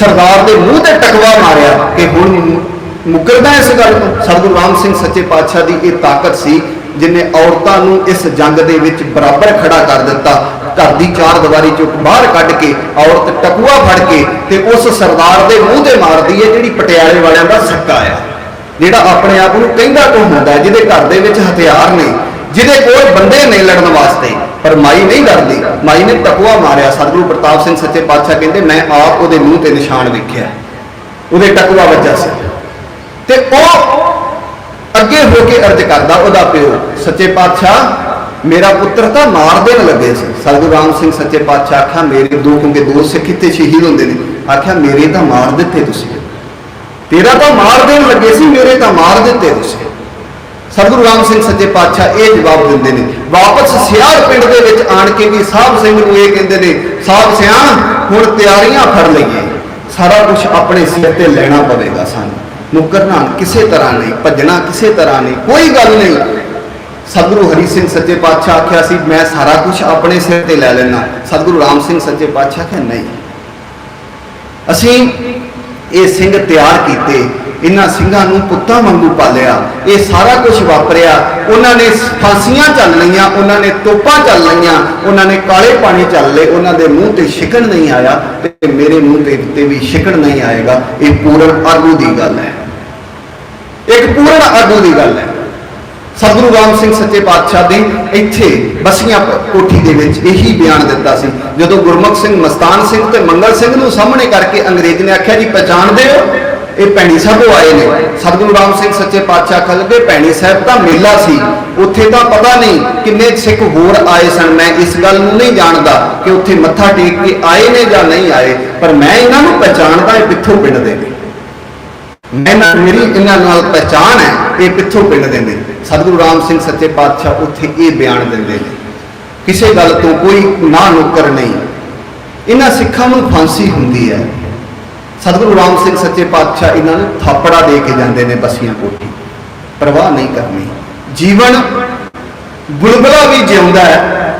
ਸਰਦਾਰ ਦੇ ਮੂੰਹ ਤੇ ਟਕਵਾ ਮਾਰਿਆ, ਕਿ ਹੁਣ ਮੁਕਰਦਾ ਇਸ ਗੱਲ ਨੂੰ ਸਤਿਗੁਰੂ ਰਾਮ ਸਿੰਘ ਸੱਚੇ ਪਾਤਸ਼ਾਹ ਦੀ ਇਹ ਤਾਕਤ ਸੀ ਜਿਨੇ ਔਰਤਾਂ ਨੂੰ ਇਸ ਜੰਗ ਦੇ ਵਿੱਚ ਬਰਾਬਰ ਖੜਾ ਕਰ ਦਿੱਤਾ, ਘਰ ਦੀ ਚਾਰ ਦੀਵਾਰੀ ਚੋਂ ਬਾਹਰ ਕੱਢ ਕੇ, ਔਰਤ ਟਕੂਆ ਫੜ ਕੇ ਤੇ ਉਸ ਸਰਦਾਰ ਦੇ ਮੂੰਹ ਤੇ ਮਾਰਦੀ ਹੈ, ਜਿਹੜੀ ਪਟਿਆਲੇ ਵਾਲਿਆਂ ਦਾ ਸੱਕਾ ਆ। ਜਿਹੜਾ ਆਪਣੇ ਆਪ ਨੂੰ ਕਹਿੰਦਾ ਕੋ ਹੁੰਦਾ, ਜਿਹਦੇ ਘਰ ਦੇ ਵਿੱਚ ਹਥਿਆਰ ਨੇ, ਜਿਹਦੇ ਕੋਲ ਬੰਦੇ ਨਹੀਂ ਲੜਨ ਵਾਸਤੇ। ਪਰ ਮਾਈ ਨਹੀਂ ਡਰਦੀ। ਮਾਈ ਨੇ ਟਕੂਆ ਮਾਰਿਆ। ਸਤਿਗੁਰੂ ਪ੍ਰਤਾਪ ਸਿੰਘ ਸੱਚੇ ਪਾਤਸ਼ਾਹ ਕਹਿੰਦੇ, ਮੈਂ ਆਪ ਉਹਦੇ ਮੂੰਹ ਤੇ ਨਿਸ਼ਾਨ ਵੇਖਿਆ। ਉਹਦੇ ਟਕੂਆ ਵੱਜਾ ਸੀ। ਤੇ ਉਹ ਅੱਗੇ ਹੋ ਕੇ ਅਰਜ਼ ਕਰਦਾ ਉਹਦਾ ਪਿਓ, ਸੱਚੇ ਪਾਤਸ਼ਾਹ, ਮੇਰਾ ਪੁੱਤਰ ਤਾਂ ਮਾਰ ਦੇਣ ਲੱਗੇ ਸੀ। ਸਤਿਗੁਰੂ ਰਾਮ ਸਿੰਘ ਸੱਚੇ ਪਾਤਸ਼ਾਹ ਆਖਿਆ, ਮੇਰੇ ਦੋ ਕਿਉਂਕਿ ਦੋ ਸਿੱਖ ਇੱਥੇ ਸ਼ਹੀਦ ਹੁੰਦੇ ਨੇ। ਆਖਿਆ, ਮੇਰੇ ਤਾਂ ਮਾਰ ਦਿੱਤੇ ਤੁਸੀਂ। ਤੇਰਾ ਤਾਂ ਮਾਰ ਦੇਣ ਲੱਗੇ ਸੀ, ਮੇਰੇ ਤਾਂ ਮਾਰ ਦਿੱਤੇ ਤੁਸੀਂ। ਸਤਿਗੁਰੂ ਰਾਮ ਸਿੰਘ ਸੱਚੇ ਪਾਤਸ਼ਾਹ ਇਹ ਜਵਾਬ ਦਿੰਦੇ ਨੇ, ਵਾਪਸ ਸਿਆਲ ਪਿੰਡ ਦੇ ਵਿੱਚ ਆਣ ਕੇ ਵੀ ਸਾਹਿਬ ਸਿੰਘ ਨੂੰ ਇਹ ਕਹਿੰਦੇ ਨੇ ਸਾਹਿਬ ਸਿਆਂ ਹੁਣ ਤਿਆਰੀਆਂ ਫੜ ਲਈਏ। ਸਾਰਾ ਕੁਝ ਆਪਣੇ ਸਿਰ ਤੇ ਲੈਣਾ ਪਵੇਗਾ ਸਾਨੂੰ। ਮੁਕਰਨਾ ਕਿਸੇ ਤਰ੍ਹਾਂ ਨਹੀਂ, ਭੱਜਣਾ ਕਿਸੇ ਤਰ੍ਹਾਂ ਨਹੀਂ, ਕੋਈ ਗੱਲ ਨਹੀਂ। ਸਤਿਗੁਰੂ ਹਰੀ ਸਿੰਘ ਸੱਚੇ ਪਾਤਸ਼ਾਹ ਆਖਿਆ ਸੀ, ਮੈਂ ਸਾਰਾ ਕੁਝ ਆਪਣੇ ਸਿਰ ਤੇ ਲੈ ਲੈਣਾ ਸਤਿਗੁਰੂ ਰਾਮ ਸਿੰਘ ਸੱਚੇ ਪਾਤਸ਼ਾਹ ਆਖਿਆ, ਨਹੀਂ। ਅਸੀਂ ਇਹ ਸਿੰਘ ਤਿਆਰ ਕੀਤੇ, ਇਹਨਾਂ ਸਿੰਘਾਂ ਨੂੰ ਪੁੱਤਾਂ ਵਾਂਗੂ ਪਾਲਿਆ, ਇਹ ਸਾਰਾ ਕੁਝ ਵਾਪਰਿਆ। ਉਹਨਾਂ ਨੇ ਫਾਂਸੀਆਂ ਚੱਲ ਲਈਆਂ, ਉਹਨਾਂ ਨੇ ਤੋਪਾਂ ਚੱਲ ਲਈਆਂ, ਉਹਨਾਂ ਨੇ ਕਾਲੇ ਪਾਣੀ ਚੱਲ ਲਏ, ਉਹਨਾਂ ਦੇ ਮੂੰਹ ਤੇ ਸ਼ਿਕਣ ਨਹੀਂ ਆਇਆ ਤੇ ਮੇਰੇ ਮੂੰਹ ਤੇ ਉੱਤੇ ਵੀ ਸ਼ਿਕਣ ਨਹੀਂ ਆਏਗਾ। ਇਹ ਪੂਰਨ ਆਗੂ ਦੀ ਗੱਲ ਹੈ। ਇੱਕ ਪੂਰਨ ਆਗੂ ਦੀ ਗੱਲ ਹੈ। ਸਤਿਗੁਰੂ ਰਾਮ ਸਿੰਘ ਸੱਚੇ ਪਾਤਸ਼ਾਹ ਦੇ ਇੱਥੇ ਬਸੀਆਂ ਕੋਠੀ ਦੇ ਵਿੱਚ ਇਹੀ ਬਿਆਨ ਦਿੱਤਾ ਸੀ। ਜਦੋਂ ਗੁਰਮੁਖ ਸਿੰਘ, ਮਸਤਾਨ ਸਿੰਘ ਤੇ ਮੰਗਲ ਸਿੰਘ ਨੂੰ ਸਾਹਮਣੇ ਕਰਕੇ ਅੰਗਰੇਜ਼ ਨੇ ਆਖਿਆ, ਜੀ, ਪਛਾਣਦੇ ਹੋ? ਇਹ ਭੈਣੀ ਸਾਹਿਬੋਂ ਆਏ ਨੇ। ਸਤਿਗੁਰੂ ਰਾਮ ਸਿੰਘ ਸੱਚੇ ਪਾਤਸ਼ਾਹ ਖਲਗੇ ਭੈਣੀ ਸਾਹਿਬ ਦਾ ਮੇਲਾ ਸੀ। ਉੱਥੇ ਤਾਂ ਪਤਾ ਨਹੀਂ ਕਿੰਨੇ ਸਿੱਖ ਹੋਰ ਆਏ ਸਨ। ਮੈਂ ਇਸ ਗੱਲ ਨੂੰ ਨਹੀਂ ਜਾਣਦਾ ਕਿ ਉੱਥੇ ਮੱਥਾ ਟੇਕ ਕੇ ਆਏ ਨੇ ਜਾਂ ਨਹੀਂ ਆਏ, ਪਰ ਮੈਂ ਇਹਨਾਂ ਨੂੰ ਪਛਾਣਦਾ ਇਹ ਪਿੱਥੋਂ ਪਿੰਡ ਦੇ ਨੇ। ਮੈਂ ਮੇਰੀ ਇਹਨਾਂ ਨਾਲ ਪਹਿਚਾਣ ਹੈ ਇਹ ਪਿੱਥੋਂ ਪਿੰਡ ਦੇ ਨੇ। ਸਤਿਗੁਰੂ ਰਾਮ ਸਿੰਘ ਸੱਚੇ ਪਾਤਸ਼ਾਹ ਉੱਥੇ ਇਹ ਬਿਆਨ ਦਿੰਦੇ ਨੇ। ਕਿਸੇ ਗੱਲ ਤੋਂ ਕੋਈ ਨਾ ਨੁਕਰ ਨਹੀਂ। ਇਹਨਾਂ ਸਿੱਖਾਂ ਨੂੰ ਫਾਂਸੀ ਹੁੰਦੀ ਹੈ। ਸਤਿਗੁਰੂ ਰਾਮ ਸਿੰਘ ਸੱਚੇ ਪਾਤਸ਼ਾਹ ਇਹਨਾਂ ਨੂੰ ਥਾਪੜਾ ਦੇ ਕੇ ਜਾਂਦੇ ਨੇ ਬਸੀਆਂ ਕੋਠੀ। ਪਰਵਾਹ ਨਹੀਂ ਕਰਨੀ। ਜੀਵਨ ਬੁਲਬੁਲਾ ਵੀ ਜਿਉਂਦਾ ਹੈ।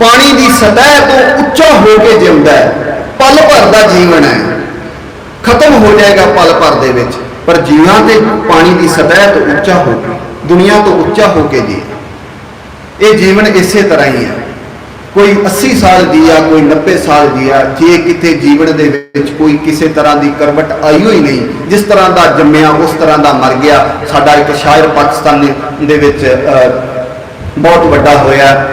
ਪਾਣੀ ਦੀ ਸਤਹ ਤੋਂ ਉੱਚਾ ਹੋ ਕੇ ਜਿਉਂਦਾ ਹੈ। ਪਲ ਭਰ ਦਾ ਜੀਵਨ ਹੈ। ਖਤਮ ਹੋ ਜਾਏਗਾ ਪਲ ਭਰ ਦੇ ਵਿੱਚ। ਪਰ ਜੀਵਾਂ ਤੇ ਪਾਣੀ ਦੀ ਸਤਹ ਤੋਂ ਉੱਚਾ ਹੋ ਕੇ, ਦੁਨੀਆ ਤੋਂ ਉੱਚਾ ਹੋ ਕੇ ਜੀ ਇਹ ਜੀਵਨ ਇਸੇ ਤਰ੍ਹਾਂ ਹੀ ਹੈ। ਕੋਈ 80 ਸਾਲ ਜੀਆ ਕੋਈ 90 ਸਾਲ ਜੀਆ ਜੇ ਕਿਤੇ ਜੀਵਨ ਦੇ ਵਿੱਚ ਕੋਈ ਕਿਸੇ ਤਰ੍ਹਾਂ ਦੀ ਕਰਵਟ ਆਈ ਹੋਈ ਨਹੀਂ, ਜਿਸ ਤਰ੍ਹਾਂ ਦਾ ਜੰਮਿਆ, ਉਸ ਤਰ੍ਹਾਂ ਦਾ ਮਰ ਗਿਆ, ਸਾਡਾ ਇੱਕ ਸ਼ਾਇਰ ਪਾਕਿਸਤਾਨ ਦੇ- ਵਿੱਚ ਬਹੁਤ ਵੱਡਾ ਹੋਇਆ,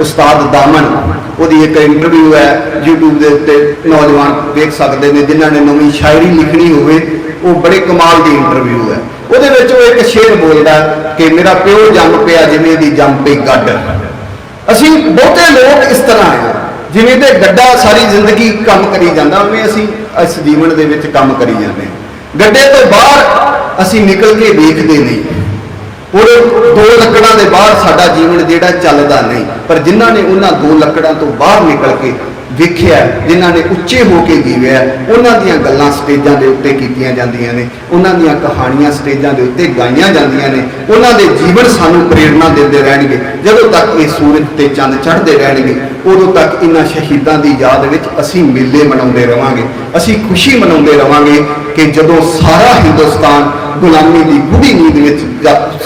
ਉਸਤਾਦ ਦਾਮਨ ਉਹਦੀ ਇੱਕ ਇੰਟਰਵਿਊ ਹੈ YouTube ਦੇ ਉੱਤੇ ਨੌਜਵਾਨ ਵੇਖ ਸਕਦੇ ਨੇ, ਜਿਨ੍ਹਾਂ ਨੇ ਨਵੀਂ ਸ਼ਾਇਰੀ ਲਿਖਣੀ ਹੋਵੇ, ਉਹ ਬੜੇ ਕਮਾਲ ਦੀ ਇੰਟਰਵਿਊ ਹੈ। ਉਹਦੇ ਵਿੱਚ ਉਹ ਇੱਕ ਸ਼ੇਰ ਬੋਲਦਾ ਕਿ ਮੇਰਾ ਪਿਓ ਜੰਮ ਪਿਆ ਜਿਵੇਂ ਦੀ ਜੰਮ ਪਈ ਗੱਡ। ਅਸੀਂ ਬਹੁਤੇ ਲੋਕ ਇਸ ਤਰ੍ਹਾਂ ਆ ਜਿਵੇਂ ਤੇ ਗੱਡਾ ਸਾਰੀ ਜ਼ਿੰਦਗੀ ਕੰਮ ਕਰੀ ਜਾਂਦਾ, ਉਵੇਂ ਅਸੀਂ ਇਸ ਜੀਵਨ ਦੇ ਵਿੱਚ ਕੰਮ ਕਰੀ ਜਾਂਦੇ ਹਾਂ। ਗੱਡੇ ਤੋਂ ਬਾਹਰ ਅਸੀਂ ਨਿਕਲ ਕੇ ਵੇਖਦੇ ਨਹੀਂ। ਉਹ ਦੋ ਲੱਕੜਾਂ ਦੇ ਬਾਹਰ ਸਾਡਾ ਜੀਵਨ ਜਿਹੜਾ ਚੱਲਦਾ ਨਹੀਂ। ਪਰ ਜਿਨ੍ਹਾਂ ਨੇ ਉਹਨਾਂ ਦੋ ਲੱਕੜਾਂ ਤੋਂ ਬਾਹਰ ਨਿਕਲ ਕੇ ਵੇਖਿਆ, ਜਿਨ੍ਹਾਂ ਨੇ ਉੱਚੇ ਹੋ ਕੇ ਜੀਵਿਆ, ਉਹਨਾਂ ਦੀਆਂ ਗੱਲਾਂ ਸਟੇਜਾਂ ਦੇ ਉੱਤੇ ਕੀਤੀਆਂ ਜਾਂਦੀਆਂ ਨੇ, ਉਹਨਾਂ ਦੀਆਂ ਕਹਾਣੀਆਂ ਸਟੇਜਾਂ ਦੇ ਉੱਤੇ ਗਾਈਆਂ ਜਾਂਦੀਆਂ ਨੇ, ਉਹਨਾਂ ਦੇ ਜੀਵਨ ਸਾਨੂੰ ਪ੍ਰੇਰਣਾ ਦਿੰਦੇ ਰਹਿਣਗੇ। ਜਦੋਂ ਤੱਕ ਇਹ ਸੂਰਜ ਤੇ ਚੰਦ ਚੜ੍ਹਦੇ ਰਹਿਣਗੇ, ਉਦੋਂ ਤੱਕ ਇਹਨਾਂ ਸ਼ਹੀਦਾਂ ਦੀ ਯਾਦ ਵਿੱਚ ਅਸੀਂ ਮੇਲੇ ਮਨਾਉਂਦੇ ਰਵਾਂਗੇ। ਅਸੀਂ ਖੁਸ਼ੀ ਮਨਾਉਂਦੇ ਰਵਾਂਗੇ ਕਿ ਜਦੋਂ ਸਾਰਾ ਹਿੰਦੁਸਤਾਨ ਗੁਲਾਮੀ ਦੀ ਗੂੜੀ ਨੀਂਦ ਵਿੱਚ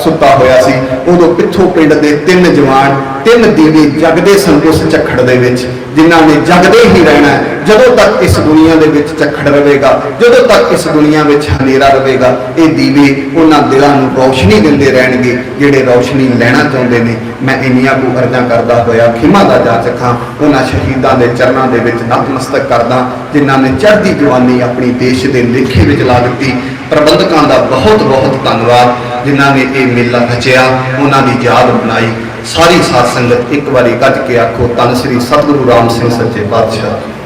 ਸੁੱਤਾ ਹੋਇਆ ਸੀ, ਉਦੋਂ ਪਿੱਥੋਂ ਪਿੰਡ ਦੇ ਤਿੰਨ ਜਵਾਨ, ਤਿੰਨ ਦੀਵੇ ਜਗਦੇ ਸਨ ਉਸ ਝੱਖੜ ਦੇ ਵਿੱਚ, ਜਿਨ੍ਹਾਂ ਨੇ ਜਗਦੇ ਹੀ ਰਹਿਣਾ ਜਦੋਂ ਤੱਕ ਇਸ ਦੁਨੀਆ ਦੇ ਵਿੱਚ ਝੱਖੜ ਰਹੇਗਾ, ਜਦੋਂ ਤੱਕ ਇਸ ਦੁਨੀਆ ਵਿੱਚ ਹਨੇਰਾ ਰਹੇਗਾ, ਇਹ ਦੀਵੇ ਉਹਨਾਂ ਦਿਲਾਂ ਨੂੰ ਰੌਸ਼ਨੀ ਦਿੰਦੇ ਰਹਿਣਗੇ, ਜਿਹੜੇ ਰੌਸ਼ਨੀ ਲੈਣਾ ਚਾਹੁੰਦੇ ਨੇ। ਮੈਂ ਇੰਨੀਆਂ ਕੁ ਅਰਜ਼ਾਂ ਕਰਦਾ ਹੋਇਆ ਖਿਮਾ ਦਾ ਜਾਚਕ ਹਾਂ ਉਹਨਾਂ ਸ਼ਹੀਦਾਂ ਦੇ ਚਰਨਾਂ ਦੇ ਵਿੱਚ ਨਤਮਸਤਕ ਕਰਦਾ, ਜਿਨ੍ਹਾਂ ਨੇ ਚੜ੍ਹਦੀ ਜਵਾਨੀ ਆਪਣੀ ਦੇਸ਼ ਦੇ ਲੇਖੇ ਵਿੱਚ ਲਾ ਦਿੱਤੀ। ਪ੍ਰਬੰਧਕਾਂ ਦਾ ਬਹੁਤ ਬਹੁਤ ਧੰਨਵਾਦ, ਜਿਨ੍ਹਾਂ ਨੇ ਇਹ ਮੇਲਾ ਰਚਿਆ, ਉਹਨਾਂ ਦੀ ਯਾਦ ਬਣਾਈ। ਸਾਰੀ ਸਾਧ ਸੰਗਤ ਇੱਕ ਵਾਰੀ ਗੱਜ ਕੇ ਆਖੋ ਤਨ ਸ੍ਰੀ ਸਤਿਗੁਰੂ ਰਾਮ ਸਿੰਘ ਸੱਚੇ ਪਾਤਸ਼ਾਹ।